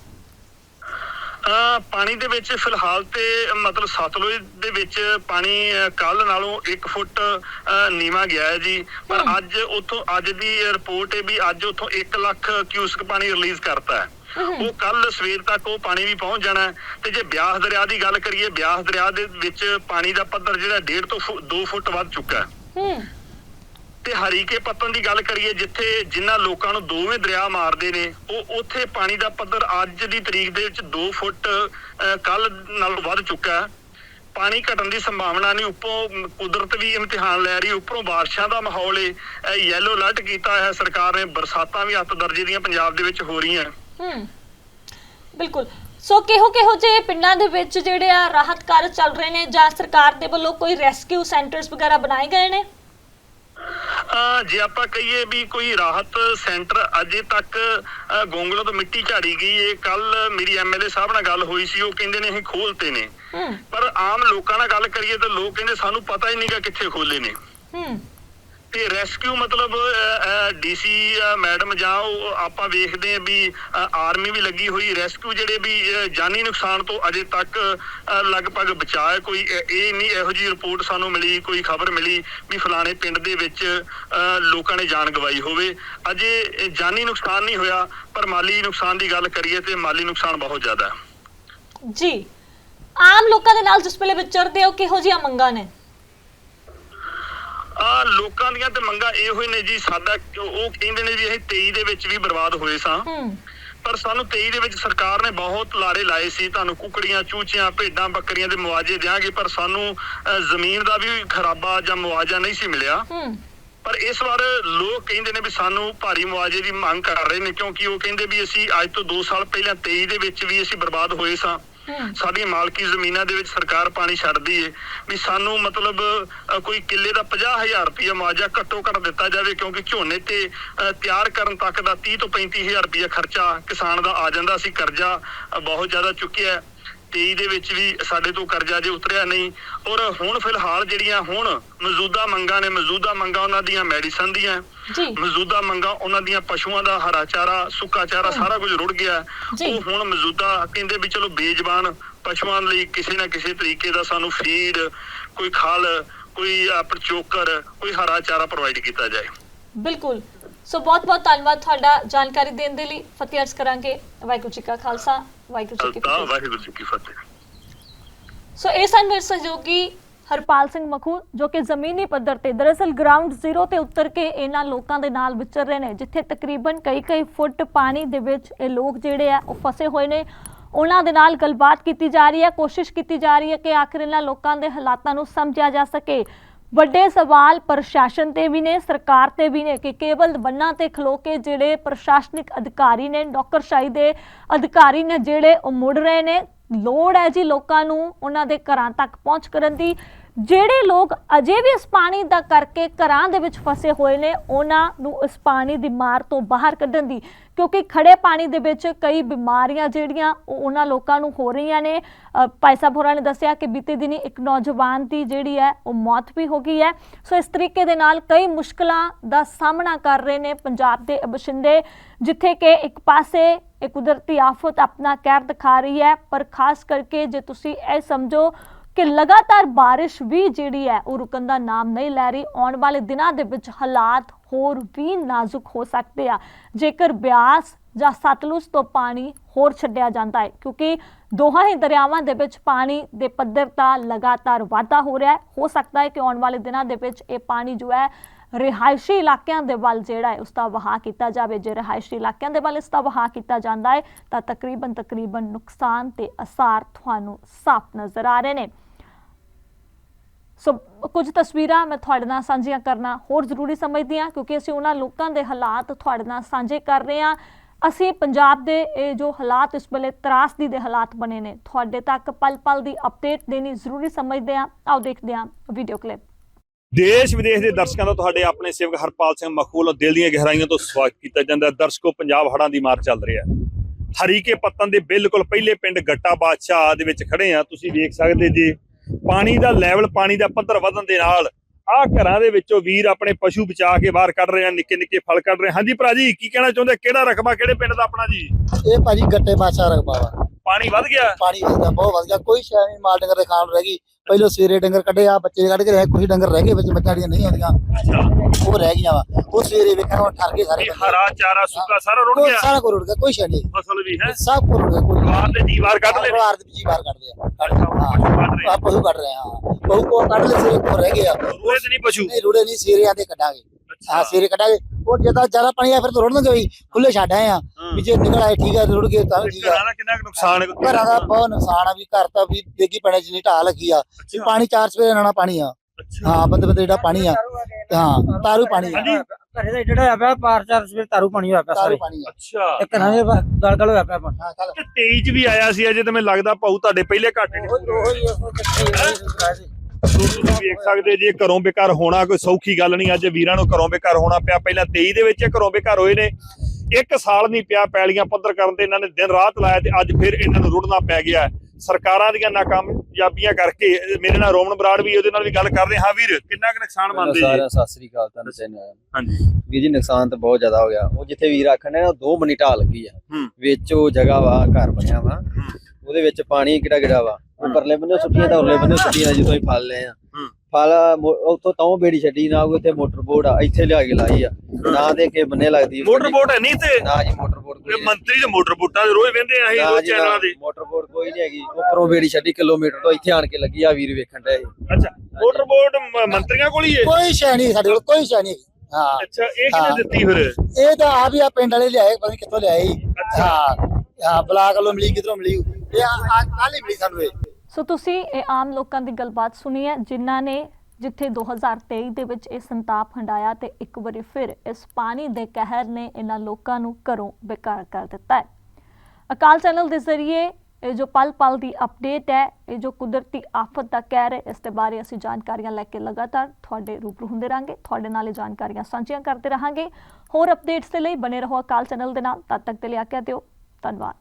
Speaker 2: ਅਹ ਪਾਣੀ ਦੇ ਵਿੱਚ ਫਿਲਹਾਲ ਤੇ ਮਤਲਬ ਸਤਲੁਜ ਦੇ ਵਿੱਚ ਪਾਣੀ ਕੱਲ ਨਾਲੋਂ 1 ਫੁੱਟ ਅਹ, ਨੀਵਾਂ ਗਿਆ ਹੈ ਜੀ। ਪਰ ਅੱਜ ਉਥੋਂ ਅੱਜ ਦੀ ਰਿਪੋਰਟ ਹੈ ਵੀ ਅੱਜ ਉਥੋਂ 1 ਲੱਖ ਕਿਊਸਕ ਪਾਣੀ ਰਿਲੀਜ਼ ਕਰਤਾ ਹੈ। ਉਹ ਕੱਲ ਸਵੇਰ ਤੱਕ ਉਹ ਪਾਣੀ ਵੀ ਪਹੁੰਚ ਜਾਣਾ ਤੇ ਜੇ ਬਿਆਸ ਦਰਿਆ ਦੀ ਗੱਲ ਕਰੀਏ ਬਿਆਸ ਦਰਿਆ ਦੇ ਵਿੱਚ ਪਾਣੀ ਦਾ ਪੱਧਰ ਜਿਹੜਾ 1.5 ਤੋਂ 2 ਫੁੱਟ ਵੱਧ ਚੁੱਕਾ ਹੈ।
Speaker 1: ਹੂੰ।
Speaker 2: ਤੇ ਹਰੀਕੇ ਪੱਤਨ ਦੀ ਗੱਲ ਕਰੀਏ ਜਿੱਥੇ ਜਿਨ੍ਹਾਂ ਲੋਕਾਂ ਨੂੰ ਦੋਵੇਂ ਦਰਿਆ ਮਾਰਦੇ ਨੇ ਉਹ ਉੱਥੇ ਪਾਣੀ ਦਾ ਪੱਧਰ ਅੱਜ ਦੀ ਤਰੀਕ ਦੇ ਵਿੱਚ 2 ਫੁੱਟ ਕੱਲ ਨਾਲੋਂ ਵੱਧ ਚੁੱਕਾ ਹੈ। ਪਾਣੀ ਘਟਣ ਦੀ ਸੰਭਾਵਨਾ ਨਹੀਂ ਉੱਪਰੋਂ ਕੁਦਰਤ ਵੀ ਇਮਤਿਹਾਨ ਲੈ ਰਹੀ ਉੱਪਰੋਂ ਬਾਰਿਸ਼ਾਂ ਦਾ ਮਾਹੌਲ ਹੈ ਯੈਲੋ ਅਲਰਟ ਕੀਤਾ ਹੈ। ਸਰਕਾਰ ਨੇ ਬਰਸਾਤਾਂ ਵੀ ਹੱਤ ਦਰਜੇ ਦੀਆਂ ਪੰਜਾਬ ਦੇ ਵਿੱਚ ਹੋ ਰਹੀਆਂ।
Speaker 1: ਹੂੰ। ਬਿਲਕੁਲ। ਸੋ ਕਿਹੋ ਕਿਹੋ ਜਿਹੇ ਪਿੰਡਾਂ ਦੇ ਵਿੱਚ ਜਿਹੜੇ ਆ ਰਾਹਤ ਕਾਰਜ ਚੱਲ ਰਹੇ ਨੇ ਜਾਂ ਸਰਕਾਰ ਦੇ ਵੱਲੋਂ ਕੋਈ ਰੈਸਕਿਊ ਸੈਂਟਰਸ ਵਗੈਰਾ ਬਣਾਏ ਗਏ ਨੇ?
Speaker 2: ਅਹ ਜੇ ਆਪਾਂ ਕਹੀਏ ਵੀ ਕੋਈ ਰਾਹਤ ਸੈਂਟਰ ਅਜੇ ਤੱਕ ਅਹ ਗੋਂਗਲੋਂ ਤੋਂ ਮਿੱਟੀ ਝਾੜੀ ਗਈ ਏ। ਕੱਲ ਮੇਰੀ ਐਮਐਲਏ ਸਾਹਿਬ ਨਾਲ ਗੱਲ ਹੋਈ ਸੀ ਉਹ ਕਹਿੰਦੇ ਨੇ ਅਸੀਂ ਖੋਲਤੇ ਨੇ।
Speaker 1: ਹੂੰ।
Speaker 2: ਪਰ ਆਮ ਲੋਕਾਂ ਨਾਲ ਗੱਲ ਕਰੀਏ ਤਾਂ ਲੋਕ ਕਹਿੰਦੇ ਸਾਨੂੰ ਪਤਾ ਹੀ ਨਹੀਂਗਾ ਕਿੱਥੇ ਖੋਲੇ ਨੇ।
Speaker 1: ਹੂੰ।
Speaker 2: ਤੇ ਰੈਸਕਿਊ ਮਤਲਬ ਡੀਸੀ ਮੈਡਮ ਜਾਂ ਉਹ ਆਪਾਂ ਵੇਖਦੇ ਆ ਵੀ ਆਰਮੀ ਵੀ ਲੱਗੀ ਹੋਈ ਰੈਸਕਿਊ ਜਿਹੜੇ ਵੀ ਜਾਨੀ ਨੁਕਸਾਨ ਤੋਂ ਅਜੇ ਤੱਕ ਲਗਭਗ ਬਚਾਅ ਕੋਈ ਇਹ ਨਹੀਂ ਇਹੋ ਜੀ ਰਿਪੋਰਟ ਸਾਨੂੰ ਮਿਲੀ, ਕੋਈ ਖਬਰ ਮਿਲੀ ਵੀ ਫਲਾਣੇ ਪਿੰਡ ਦੇ ਵਿੱਚ ਲੋਕਾਂ ਨੇ ਜਾਨ ਗਵਾਈ ਹੋਵੇ। ਅਜੇ ਜਾਨੀ ਨੁਕਸਾਨ ਨਹੀਂ ਹੋਇਆ, ਪਰ ਮਾਲੀ ਨੁਕਸਾਨ ਦੀ ਗੱਲ ਕਰੀਏ ਤੇ ਮਾਲੀ ਨੁਕਸਾਨ ਬਹੁਤ ਜ਼ਿਆਦਾ ਹੈ।
Speaker 1: ਜੀ, ਆਮ ਲੋਕਾਂ ਦੇ ਨਾਲ ਜਿਸ ਵੇਲੇ ਵਿਚਰਦੇ ਹੋ, ਕਿਹੋ ਜਿਹੀਆਂ ਮੰਗਾਂ ਨੇ?
Speaker 2: ਆ ਲੋਕਾਂ ਦੀਆਂ ਤੇ ਮੰਗਾਂ ਇਹੋ ਹੀ ਨੇ ਜੀ ਸਾਡਾ ਉਹ ਕਹਿੰਦੇ ਨੇ ਵੀ ਅਸੀਂ 23 ਦੇ ਵਿੱਚ ਵੀ ਬਰਬਾਦ ਹੋਏ ਸਾਂ। ਪਰ ਸਾਨੂੰ 23 ਦੇ ਵਿੱਚ ਸਰਕਾਰ ਨੇ ਬਹੁਤ ਲਾਰੇ ਲਾਏ ਸੀ ਤੁਹਾਨੂੰ ਕੁਕੜੀਆਂ ਚੂਚੀਆਂ ਭੇਡਾਂ ਬੱਕਰੀਆਂ ਦੇ ਮੁਆਵਜ਼ੇ ਦਿਆਂਗੇ ਪਰ ਸਾਨੂੰ ਜ਼ਮੀਨ ਦਾ ਵੀ ਖਰਾਬਾ ਜਾਂ ਮੁਆਵਜ਼ਾ ਨਹੀਂ ਸੀ ਮਿਲਿਆ। ਪਰ ਇਸ ਵਾਰ ਲੋਕ ਕਹਿੰਦੇ ਨੇ ਵੀ ਸਾਨੂੰ ਭਾਰੀ ਮੁਆਵਜ਼ੇ ਦੀ ਮੰਗ ਕਰ ਰਹੇ ਨੇ ਕਿਉਂਕਿ ਉਹ ਕਹਿੰਦੇ ਵੀ ਅਸੀਂ ਅੱਜ ਤੋਂ 2 ਸਾਲ ਪਹਿਲਾਂ 23 ਦੇ ਵਿੱਚ ਵੀ ਅਸੀਂ ਬਰਬਾਦ ਹੋਏ ਸਾਂ। ਸਾਡੀ ਮਾਲਕੀ ਜ਼ਮੀਨਾਂ ਦੇ ਵਿੱਚ ਸਰਕਾਰ ਪਾਣੀ ਛੱਡਦੀ ਏ ਵੀ ਸਾਨੂੰ ਮਤਲਬ ਕੋਈ ਕਿੱਲੇ ਦਾ 50000 ਰੁਪਇਆ ਮੁਆਵਜ਼ਾ ਘੱਟੋ ਘੱਟ ਦਿੱਤਾ ਜਾਵੇ ਕਿਉਂਕਿ ਝੋਨੇ ਤੇ ਅ, ਤਿਆਰ ਕਰਨ ਤੱਕ ਦਾ 30 ਤੋਂ 35000 ਰੁਪਇਆ ਖਰਚਾ ਕਿਸਾਨ ਦਾ ਆ ਜਾਂਦਾ ਸੀ ਕਰਜ਼ਾ ਬਹੁਤ ਜ਼ਿਆਦਾ ਚੁੱਕਿਆ। ਹੈ 23 ਦੇ ਵਿੱਚ ਵੀ ਸਾਡੇ ਤੋਂ ਕਰਜ਼ਾ ਜੇ ਉਤਰਿਆ ਨਹੀਂ ਔਰ ਹੁਣ ਫਿਲਹਾਲ ਜਿਹੜੀਆਂ ਹੁਣ ਮੌਜੂਦਾ ਮੰਗਾਂ ਨੇ ਮੌਜੂਦਾ ਮੰਗਾਂ ਉਹਨਾਂ ਦੀਆਂ ਮੈਡੀਸਨ ਦੀਆਂ ਮੌਜੂਦਾ ਮੰਗਾਂ ਉਹਨਾਂ ਦੀਆਂ ਪਸ਼ੂਆਂ ਦਾ ਹਰਾ ਚਾਰਾ ਸੁੱਕਾ ਚਾਰਾ ਸਾਰਾ ਕੁਝ ਰੁੜ ਗਿਆ। ਉਹ ਹੁਣ ਮੌਜੂਦਾ ਕਹਿੰਦੇ ਵੀ ਚਲੋ ਬੇਜ਼ਬਾਨ ਪਸ਼ੂਆਂ ਲਈ ਕਿਸੇ ਨਾ ਕਿਸੇ ਤਰੀਕੇ ਦਾ ਸਾਨੂੰ ਫੀਡ ਕੋਈ ਖਲ ਕੋਈ ਆਪਰ ਚੋਕਰ ਕੋਈ ਹਰਾ ਚਾਰਾ ਪ੍ਰੋਵਾਈਡ ਕੀਤਾ ਜਾਏ।
Speaker 1: ਬਿਲਕੁਲ। ਸੋ ਬਹੁਤ ਬਹੁਤ ਧੰਨਵਾਦ ਤੁਹਾਡਾ ਜਾਣਕਾਰੀ ਦੇਣ ਦੇ ਲਈ। ਫਤਿਹ ਅਰਜ਼ ਕਰਾਂਗੇ। ਵਾਹਿਗੁਰੂ ਜੀ ਕਾ ਖਾਲਸਾ ਵਾਹਿਗੁਰੂ ਜੀ ਕੀ ਫਤਿਹ।
Speaker 2: ਵਾਹਿਗੁਰੂ ਜੀ ਕੀ ਫਤਿਹ।
Speaker 1: ਸੋ ਇਹ ਸਨ ਮੇਰੇ ਸਹਿਯੋਗੀ ਹਰਪਾਲ ਸਿੰਘ ਮਖੂ ਜੋ ਕਿ ਜ਼ਮੀਨੀ ਪੱਧਰ ਤੇ ਦਰਅਸਲ ਗਰਾਊਂਡ ਜ਼ੀਰੋ ਤੇ ਉਤਰ ਕੇ ਇਹਨਾਂ ਲੋਕਾਂ ਦੇ ਨਾਲ ਵਿਚਰ ਰਹੇ ਨੇ ਜਿੱਥੇ ਤਕਰੀਬਨ ਕਈ ਕਈ ਫੁੱਟ ਪਾਣੀ ਦੇ ਵਿੱਚ ਇਹ ਲੋਕ ਜਿਹੜੇ ਆ ਉਹ ਫਸੇ ਹੋਏ ਨੇ। ਉਹਨਾਂ ਦੇ ਨਾਲ ਗੱਲਬਾਤ ਕੀਤੀ ਜਾ ਰਹੀ ਹੈ ਕੋਸ਼ਿਸ਼ ਕੀਤੀ ਜਾ ਰਹੀ ਹੈ ਕਿ ਆਖਿਰ ਇਹਨਾਂ ਲੋਕਾਂ ਦੇ ਹਾਲਾਤਾਂ ਨੂੰ ਸਮਝਿਆ ਜਾ ਸਕੇ। ਵੱਡੇ ਸਵਾਲ ਪ੍ਰਸ਼ਾਸਨ ਤੇ ਵੀ ਨੇ, ਸਰਕਾਰ ਤੇ ਵੀ ਨੇ ਕਿ ਕੇਵਲ ਬੰਨਾਂ ਤੇ ਖਲੋ ਕੇ ਜਿਹੜੇ ਪ੍ਰਸ਼ਾਸਨਿਕ ਅਧਿਕਾਰੀ ਨੇ ਨੌਕਰਸ਼ਾਹੀ ਦੇ ਅਧਿਕਾਰੀ ਨੇ ਜਿਹੜੇ ਉਹ ਮੁੜ ਰਹੇ ਨੇ। ਲੋੜ ਹੈ ਜੀ ਲੋਕਾਂ ਨੂੰ ਉਹਨਾਂ ਦੇ ਘਰਾਂ ਤੱਕ ਪਹੁੰਚ ਕਰਨ ਦੀ। ਜਿਹੜੇ ਲੋਕ ਅਜੇ ਵੀ ਇਸ ਪਾਣੀ ਦਾ ਕਰਕੇ ਘਰਾਂ ਦੇ ਵਿੱਚ ਫਸੇ ਹੋਏ ਨੇ, ਉਹਨਾਂ ਨੂੰ ਇਸ ਪਾਣੀ ਦੀ ਮਾਰ ਤੋਂ ਬਾਹਰ ਕੱਢਣ ਦੀ, ਕਿਉਂਕਿ ਖੜੇ ਪਾਣੀ ਦੇ ਵਿੱਚ ਕਈ ਬਿਮਾਰੀਆਂ ਜਿਹੜੀਆਂ ਉਹ ਉਹਨਾਂ ਲੋਕਾਂ ਨੂੰ ਹੋ ਰਹੀਆਂ ਨੇ। ਭਾਈ ਸਾਹਿਬ ਹੋਰਾਂ ਨੇ ਦੱਸਿਆ ਕਿ ਬੀਤੇ ਦਿਨੀ ਇੱਕ ਨੌਜਵਾਨ ਦੀ ਜਿਹੜੀ ਹੈ, ਉਹ ਮੌਤ ਵੀ ਹੋ ਗਈ ਹੈ। ਸੋ ਇਸ ਤਰੀਕੇ ਦੇ ਨਾਲ ਕਈ ਮੁਸ਼ਕਲਾਂ ਦਾ ਸਾਹਮਣਾ ਕਰ ਰਹੇ ਨੇ ਪੰਜਾਬ ਦੇ ਬਸ਼ਿੰਦੇ ਜਿੱਥੇ ਕਿ ਇੱਕ ਪਾਸੇ ਇਹ ਕੁਦਰਤੀ ਆਫਤ ਆਪਣਾ ਕਹਿਰ ਦਿਖਾ ਰਹੀ ਹੈ। ਪਰ ਖਾਸ ਕਰਕੇ ਜੇ ਤੁਸੀਂ ਇਹ ਸਮਝੋ ਕਿ ਲਗਾਤਾਰ ਬਾਰਿਸ਼ ਵੀ ਜਿਹੜੀ ਹੈ ਉਹ ਰੁਕਣ ਦਾ ਨਾਮ ਨਹੀਂ ਲੈ ਰਹੀ। ਆਉਣ ਵਾਲੇ ਦਿਨਾਂ ਦੇ ਵਿੱਚ ਹਾਲਾਤ ਹੋਰ ਵੀ ਨਾਜ਼ੁਕ ਹੋ ਸਕਦੇ ਆ। ਜੇਕਰ ਬਿਆਸ ਜਾਂ ਸਤਲੁਜ ਤੋਂ ਪਾਣੀ ਹੋਰ ਛੱਡਿਆ ਜਾਂਦਾ ਹੈ, ਕਿਉਂਕਿ ਦੋਹਾਂ ਹੀ ਦਰਿਆਵਾਂ ਦੇ ਵਿੱਚ ਪਾਣੀ ਦੇ ਪੱਧਰ ਦਾ ਲਗਾਤਾਰ ਵਾਧਾ ਹੋ ਰਿਹਾ ਹੈ, ਹੋ ਸਕਦਾ ਹੈ ਕਿ ਆਉਣ ਵਾਲੇ ਦਿਨਾਂ ਦੇ ਵਿੱਚ ਇਹ ਪਾਣੀ ਜੋ ਹੈ ਰਿਹਾਇਸ਼ੀ ਇਲਾਕਿਆਂ ਦੇ ਵੱਲ ਜਿਹੜਾ ਹੈ ਉਸ ਦਾ ਵਹਾਅ ਕੀਤਾ ਜਾਵੇ। ਜੇ ਰਿਹਾਇਸ਼ੀ ਇਲਾਕਿਆਂ ਦੇ ਵੱਲ ਇਸ ਦਾ ਵਹਾਅ ਕੀਤਾ ਜਾਂਦਾ ਹੈ, ਤਾਂ ਤਕਰੀਬਨ ਤਕਰੀਬਨ ਨੁਕਸਾਨ ਤੇ ਅਸਾਰ ਤੁਹਾਨੂੰ ਸਾਫ਼ ਨਜ਼ਰ ਆ ਰਹੇ ਨੇ। ਸੋ, ਕੁਝ ਤਸਵੀਰਾਂ ਮੈਂ ਤੁਹਾਡੇ ਨਾਲ ਸਾਂਝੀਆਂ ਕਰਨਾ ਹੋਰ ਜ਼ਰੂਰੀ ਸਮਝਦੀ ਹਾਂ, ਕਿਉਂਕਿ ਅਸੀਂ ਉਹਨਾਂ ਲੋਕਾਂ ਦੇ ਹਾਲਾਤ ਤੁਹਾਡੇ ਨਾਲ ਸਾਂਝੇ ਕਰ ਰਹੇ ਹਾਂ। ਅਸੀਂ ਪੰਜਾਬ ਦੇ ਇਹ ਜੋ ਹਾਲਾਤ ਇਸ ਵੇਲੇ ਤਰਾਸਦੀ ਦੇ ਹਾਲਾਤ ਬਣੇ ਨੇ, ਤੁਹਾਡੇ ਤੱਕ ਪਲ ਪਲ ਦੀ ਅਪਡੇਟ ਦੇਣੀ ਜ਼ਰੂਰੀ ਸਮਝਦੇ ਹਾਂ। ਆਓ ਦੇਖਦੇ ਹਾਂ ਵੀਡੀਓ ਕਲਿੱਪ
Speaker 6: ਦੇਸ਼ ਵਿਦੇਸ਼ ਦੇ ਦਰਸ਼ਕਾਂ ਦਾ ਤੁਹਾਡੇ ਆਪਣੇ ਸੇਵਕ ਹਰਪਾਲ ਸਿੰਘ ਮਖੂਲ ਦਿਲ ਦੀਆਂ ਗਹਿਰਾਈਆਂ ਤੋਂ ਸਵਾਗਤ ਕੀਤਾ ਜਾਂਦਾ ਹੈ। ਦਰਸ਼ਕੋ, ਪੰਜਾਬ ਹੜ੍ਹਾਂ ਦੀ ਮਾਰ ਚੱਲ ਰਿਹਾ ਹੈ। ਹਰੀਕੇ ਪੱਤਨ ਦੇ ਬਿਲਕੁਲ ਪਹਿਲੇ ਪਿੰਡ ਗੱਟਾ ਬਾਦਸ਼ਾਹ ਦੇ ਵਿੱਚ ਖੜੇ ਆ ਤੁਸੀਂ ਵੇਖ ਸਕਦੇ ਜੀ, ਪਾਣੀ ਦਾ ਲੈਵਲ, ਪਾਣੀ ਦਾ ਪੱਧਰ ਵਧਣ ਦੇ ਨਾਲ ਆਹ ਘਰਾਂ ਦੇ ਵਿੱਚੋਂ ਵੀਰ ਆਪਣੇ ਪਸ਼ੂ ਬਚਾ ਕੇ ਬਾਹਰ ਕੱਢ ਰਹੇ ਆ ਨਿੱਕੇ ਨਿੱਕੇ ਫਲ ਕੱਢ ਰਹੇ ਹਾਂਜੀ ਭਰਾ ਜੀ, ਕੀ ਕਹਿਣਾ ਚਾਹੁੰਦੇ ਕਿਹੜਾ ਰਕਬਾ, ਕਿਹੜੇ ਪਿੰਡ ਦਾ ਆਪਣਾ ਜੀ?
Speaker 7: ਇਹ ਭਾਜੀ ਗੱਟੇ ਬਾਛਾ ਰਕਬਾ ਵਾ।
Speaker 6: ਪਾਣੀ ਵੱਧ ਗਿਆ।
Speaker 7: ਪਾਣੀ ਵਧ ਗਿਆ ਬਹੁਤ ਵਧ ਗਿਆ। ਕੋਈ ਸ਼ੈ ਨਹੀਂ ਮਾਲ ਡੰਗਰ ਦੇ ਖਾਣ ਨੂੰ ਰਹਿ ਗਈ। ਪਹਿਲਾਂ ਸਵੇਰੇ ਡੰਗਰ ਕੱਢੇ ਆ ਬੱਚੇ ਕੱਢ ਕੇ ਰਹੇ ਕੁਝ ਡੰਗਰ ਰਹਿ ਗਏ ਵਿੱਚ ਬੱਚਾ ਜਿਹੜੀਆਂ ਨਹੀਂ ਆਉਂਦੀਆਂ। ਉਹ ਰਹਿ ਗਈਆਂ ਵਾ। ਉਹ ਸਵੇਰੇ ਵੇਖਿਆ ਹੁਣ ਠਰ ਗਏ ਸਾਰੇ
Speaker 6: ਇਹ
Speaker 7: ਬੰਦੇ।
Speaker 6: ਹਰਾ ਚਾਰਾ ਸੁੱਕਾ ਸਾਰਾ ਰੁੜ
Speaker 7: ਕੋਈ
Speaker 6: ਗਿਆ?
Speaker 7: ਸਾਰਾ ਕੁਝ ਰੁੜ ਗਿਆ ਕੋਈ ਸ਼ੈ ਨਹੀਂ।
Speaker 6: ਫਸਲ ਵੀ ਹੈ।
Speaker 7: ਸਭ ਕੁਝ ਰੁੜ ਗਿਆ ਕੋਈ।
Speaker 6: ਬਾਹਰ ਦੇ ਜੀਵਾਰ ਕੱਢ ਨੇ।
Speaker 7: ਪਰਿਵਾਰ ਦੇ ਜੀ ਬਾਹਰ ਕੱਢਦੇ ਆ।
Speaker 6: ਅੱਛਾ, ਹੁਣ ਪਸ਼ੂ ਕੱਢ ਰਹੇ ਆ।
Speaker 7: ਆ ਪਸ਼ੂ ਕੱਢ ਰਹੇ ਆ ਪਸ਼ੂ ਕੋ ਕੱਢ ਲਏ ਸਵੇਰੇ ਕੋ ਰਹਿ ਗਏ ਆ।
Speaker 6: ਰੂੜੇ ਤੇ ਨਹੀਂ ਪਸ਼ੂ।
Speaker 7: ਨਹੀਂ ਰੁੜੇ ਨਹੀਂ ਸਵੇਰੇ ਆਂਦੇ ਕੱਢਾਂਗੇ। ਹਾਂ ਸਵੇਰੇ ਕੱਢਾਂਗੇ। ਉਹ ਜਦੋਂ ਜ਼ਿਆਦਾ ਪਾਣੀ ਆ ਫਿਰ ਤਾਂ ਰੁੜਨਗੇ ਵੀ ਖੁੱਲੇ ਛੱਡ ਆਏ ਆ। ਵੀ ਜੇ ਨਿਕਲ ਆਏ ਠੀਕ ਆ ਰੁੜ ਗਏ ਤਾਂ ਠੀਕ ਆ।
Speaker 6: ਘਰਾਂ ਦਾ ਕਿੰਨਾ ਕੁ ਨੁਕਸਾਨ ਹੈ?
Speaker 7: ਘਰਾਂ ਦਾ ਬਹੁਤ ਨੁਕਸਾਨ ਆ ਵੀ ਘਰ ਤਾਂ ਵੀ ਦੇਗੀ ਪਣੇ ਜਿੰਨੀ ਢਾਹ ਲੱਗੀ ਆ। ਵੀ ਪਾਣੀ ਚਾਰ ਸਵੇਰੇ ਨਾਣਾ ਪਾਣੀ ਆ। ਹਾਂ ਬੰਦੇ ਬੰਦੇ ਜਿਹੜਾ ਪਾਣੀ ਆ। ਹਾਂ ਤਾਰੂ ਪਾਣੀ ਆ।
Speaker 3: ਘਰੇ ਦਾ ਜਿਹੜਾ ਹੋਇਆ ਪਿਆ ਪਾਰ ਚਾਰ ਸਵੇਰ ਤਾਰੂ ਪਾਣੀ ਹੋਇਆ ਪਿਆ
Speaker 7: ਆ।
Speaker 6: ਅੱਛਾ।
Speaker 3: ਇੱਕ ਨਾ ਦੇ ਗਲ ਗਲ ਹੋਇਆ ਪਿਆ ਪਾਣੀ
Speaker 7: ਹਾਂ ਚੱਲ।
Speaker 6: ਤੇ ਤੇਜ ਵੀ ਆਇਆ ਸੀ ਅਜੇ ਤੇ ਮੈਨੂੰ ਲੱਗਦਾ ਪਾਉ ਤੁਹਾਡੇ ਪਹਿਲੇ ਘਾਟੇ ਨੇ ਤੁਸੀਂ ਵੇਖ ਸਕਦੇ ਜੇ ਘਰੋਂ ਬੇਕਾਰ ਹੋਣਾ ਕੋਈ ਸੌਖੀ ਗੱਲ ਨਹੀਂ ਅੱਜ ਵੀਰਾਂ ਨੂੰ ਘਰੋਂ ਬੇਕਾਰ ਹੋਣਾ ਪਿਆ ਪਹਿਲਾਂ 23 ਦੇ ਵਿੱਚ ਘਰੋਂ ਬੇਕਾਰ ਹੋਏ ਨੇ। ਇੱਕ ਸਾਲ ਨਹੀਂ ਪਿਆ ਪੈਲੀਆਂ ਪੱਧਰ ਕਰਨ ਤੇ ਇਹਨਾਂ ਨੇ ਦਿਨ ਰਾਤ ਲਾਇਆ ਤੇ ਅੱਜ ਫਿਰ ਇਹਨਾਂ ਨੂੰ ਰੁੜਨਾ ਪੈ ਗਿਆ ਸਰਕਾਰਾਂ ਦੀਆਂ ਨਾਕਾਮਯਾਬੀਆਂ ਕਰਕੇ ਮੇਰੇ ਨਾਲ ਰੋਮਨ ਬਰਾੜ ਵੀ ਉਹਦੇ ਨਾਲ ਵੀ ਗੱਲ ਕਰਦੇ ਹਾਂ। ਵੀਰ ਕਿੰਨਾ ਕੁ ਨੁਕਸਾਨ ਮੰਨਦੇ ਜੀ?
Speaker 8: ਸਾਰਿਆਂ ਸਤਿ ਸ੍ਰੀ ਅਕਾਲ ਤੁਹਾਨੂੰ ਸੈਨ
Speaker 6: ਹਾਂਜੀ।
Speaker 8: ਵੀਰ ਜੀ ਨੁਕਸਾਨ ਤਾਂ ਬਹੁਤ ਜ਼ਿਆਦਾ ਹੋ ਗਿਆ। ਉਹ ਜਿੱਥੇ ਵੀਰ ਆਖਣ ਨੇ ਦੋ ਮਨੀ ਢਾਹ ਲੱਗੀ ਆ। ਵਿੱਚ ਉਹ ਜਗ੍ਹਾ ਵਾ ਘਰ ਬਣਿਆ ਵਾ। ਉਹਦੇ ਵਿੱਚ ਪਾਣੀ ਕਿਹੜਾ ਕਿਹੜਾ ਵਾ? ਉਹ ਪਰਲੇ ਬੰਨੇ ਸੁੱਟੀਆਂ ਤਾਂ ਉਰਲੇ ਬੰਨੇ ਸੁੱਟੀਆਂ ਜਿੱਥੋਂ ਹੀ ਫਲ ਲਏ ਆ। ਫਲ ਉੱਥੋਂ ਤਾਂ ਬੇੜੀ ਛੱਡੀ ਨਾ ਕੋਈ ਇੱਥੇ ਮੋਟਰ ਬੋਟ ਆ ਇੱਥੇ ਲਿਆ ਕੇ ਲਾਈ ਆ। ਨਾ ਦੇ ਕੇ ਬੰਨੇ ਲੱਗਦੀ
Speaker 6: ਮੋਟਰ ਹੈ ਨਹੀਂ ਤੇ
Speaker 8: ਨਾ ਜੀ ਮੋਟਰ ਬੋਟ ਕੋਈ
Speaker 6: ਇਹ ਮੰਤਰੀ ਦੇ ਮੋਟਰ ਬੋਟਾਂ ਦੇ ਰੋਜ਼ ਵਹਿੰਦੇ ਆ ਅਸੀਂ
Speaker 8: ਨਾ,
Speaker 6: ਚੈਨਲਾਂ ਦੇ
Speaker 8: ਮੋਟਰ ਬੋਟ ਕੋਈ ਨਹੀਂ ਹੈਗੀ। ਉੱਪਰੋਂ ਬੇੜੀ ਛੱਡੀ ਕਿਲੋਮੀਟਰ ਤੋਂ ਇੱਥੇ ਆਣ ਕੇ ਲੱਗੀ ਆ ਵੀਰ ਵੇਖਣ ਸੀ।
Speaker 6: ਅੱਛਾ ਮੋਟਰ ਮ- ਮੰਤਰੀਆਂ ਕੋਲ ਹੀ ਹੈ?
Speaker 7: ਕੋਈ ਸ਼ੈ ਨਹੀਂ ਸਾਡੇ ਕੋਲ ਕੋਈ ਸ਼ੈ ਨਹੀਂ ਹਾਂ।
Speaker 6: ਅੱਛਾ ਇਹ ਕਿਹਨੇ। ਦਿੱਤੀ ਫਿਰ?
Speaker 7: ਇਹ ਤਾਂ ਆ ਵੀ ਆ ਪਿੰਡ ਵਾਲੇ ਲਿਆਏ ਪਤਾ ਨਹੀਂ ਕਿੱਥੋਂ ਲਿਆਏ ਸੀ। ਹਾਂ। ਹਾਂ ਬਲਾਕ ਵੱਲੋਂ ਮਿਲੀ ਕਿਧਰੋਂ ਮਿਲੀ। ਇਹ ਆ ਕੱਲ ਹੀ ਮਿਲੀ ਸਾਨੂੰ ਇਹ।
Speaker 1: ਸੋ ਤੁਸੀਂ ਇਹ ਆਮ ਲੋਕਾਂ ਦੀ ਗੱਲਬਾਤ ਸੁਣੀ ਹੈ, ਜਿਨ੍ਹਾਂ ਨੇ ਜਿੱਥੇ 2023 ਦੇ ਵਿੱਚ ਇਹ ਸੰਤਾਪ ਹੰਡਾਇਆ ਤੇ ਇੱਕ ਵਾਰੀ ਫਿਰ ਇਸ ਪਾਣੀ ਦੇ ਕਹਿਰ ਨੇ ਇਹਨਾਂ ਲੋਕਾਂ ਨੂੰ ਘਰੋਂ ਬੇਕਾਰ ਕਰ ਦਿੱਤਾ ਹੈ। ਅਕਾਲ ਚੈਨਲ ਦੇ ਜ਼ਰੀਏ ਇਹ ਜੋ ਪਲ ਪਲ ਦੀ ਅਪਡੇਟ ਹੈ, ਇਹ ਜੋ ਕੁਦਰਤੀ ਆਫਤ ਦਾ ਕਹਿਰ ਹੈ, ਇਸ ਦੇ ਬਾਰੇ ਅਸੀਂ ਜਾਣਕਾਰੀਆਂ ਲੈ ਕੇ ਲਗਾਤਾਰ ਤੁਹਾਡੇ ਰੂਬਰੂ ਹੁੰਦੇ ਰਾਂਗੇ ਤੁਹਾਡੇ ਨਾਲ ਇਹ ਜਾਣਕਾਰੀਆਂ ਸਾਂਝੀਆਂ ਕਰਦੇ ਰਹਾਂਗੇ। ਹੋਰ ਅਪਡੇਟਸ ਦੇ ਲਈ ਬਨੇ ਰਹੋ ਅਕਾਲ ਚੈਨਲ ਦੇ ਨਾਲ, ਤਦ ਤੱਕ ਦੇ ਲਈ ਆਗਿਆ ਦਿਓ। ਧੰਨਵਾਦ।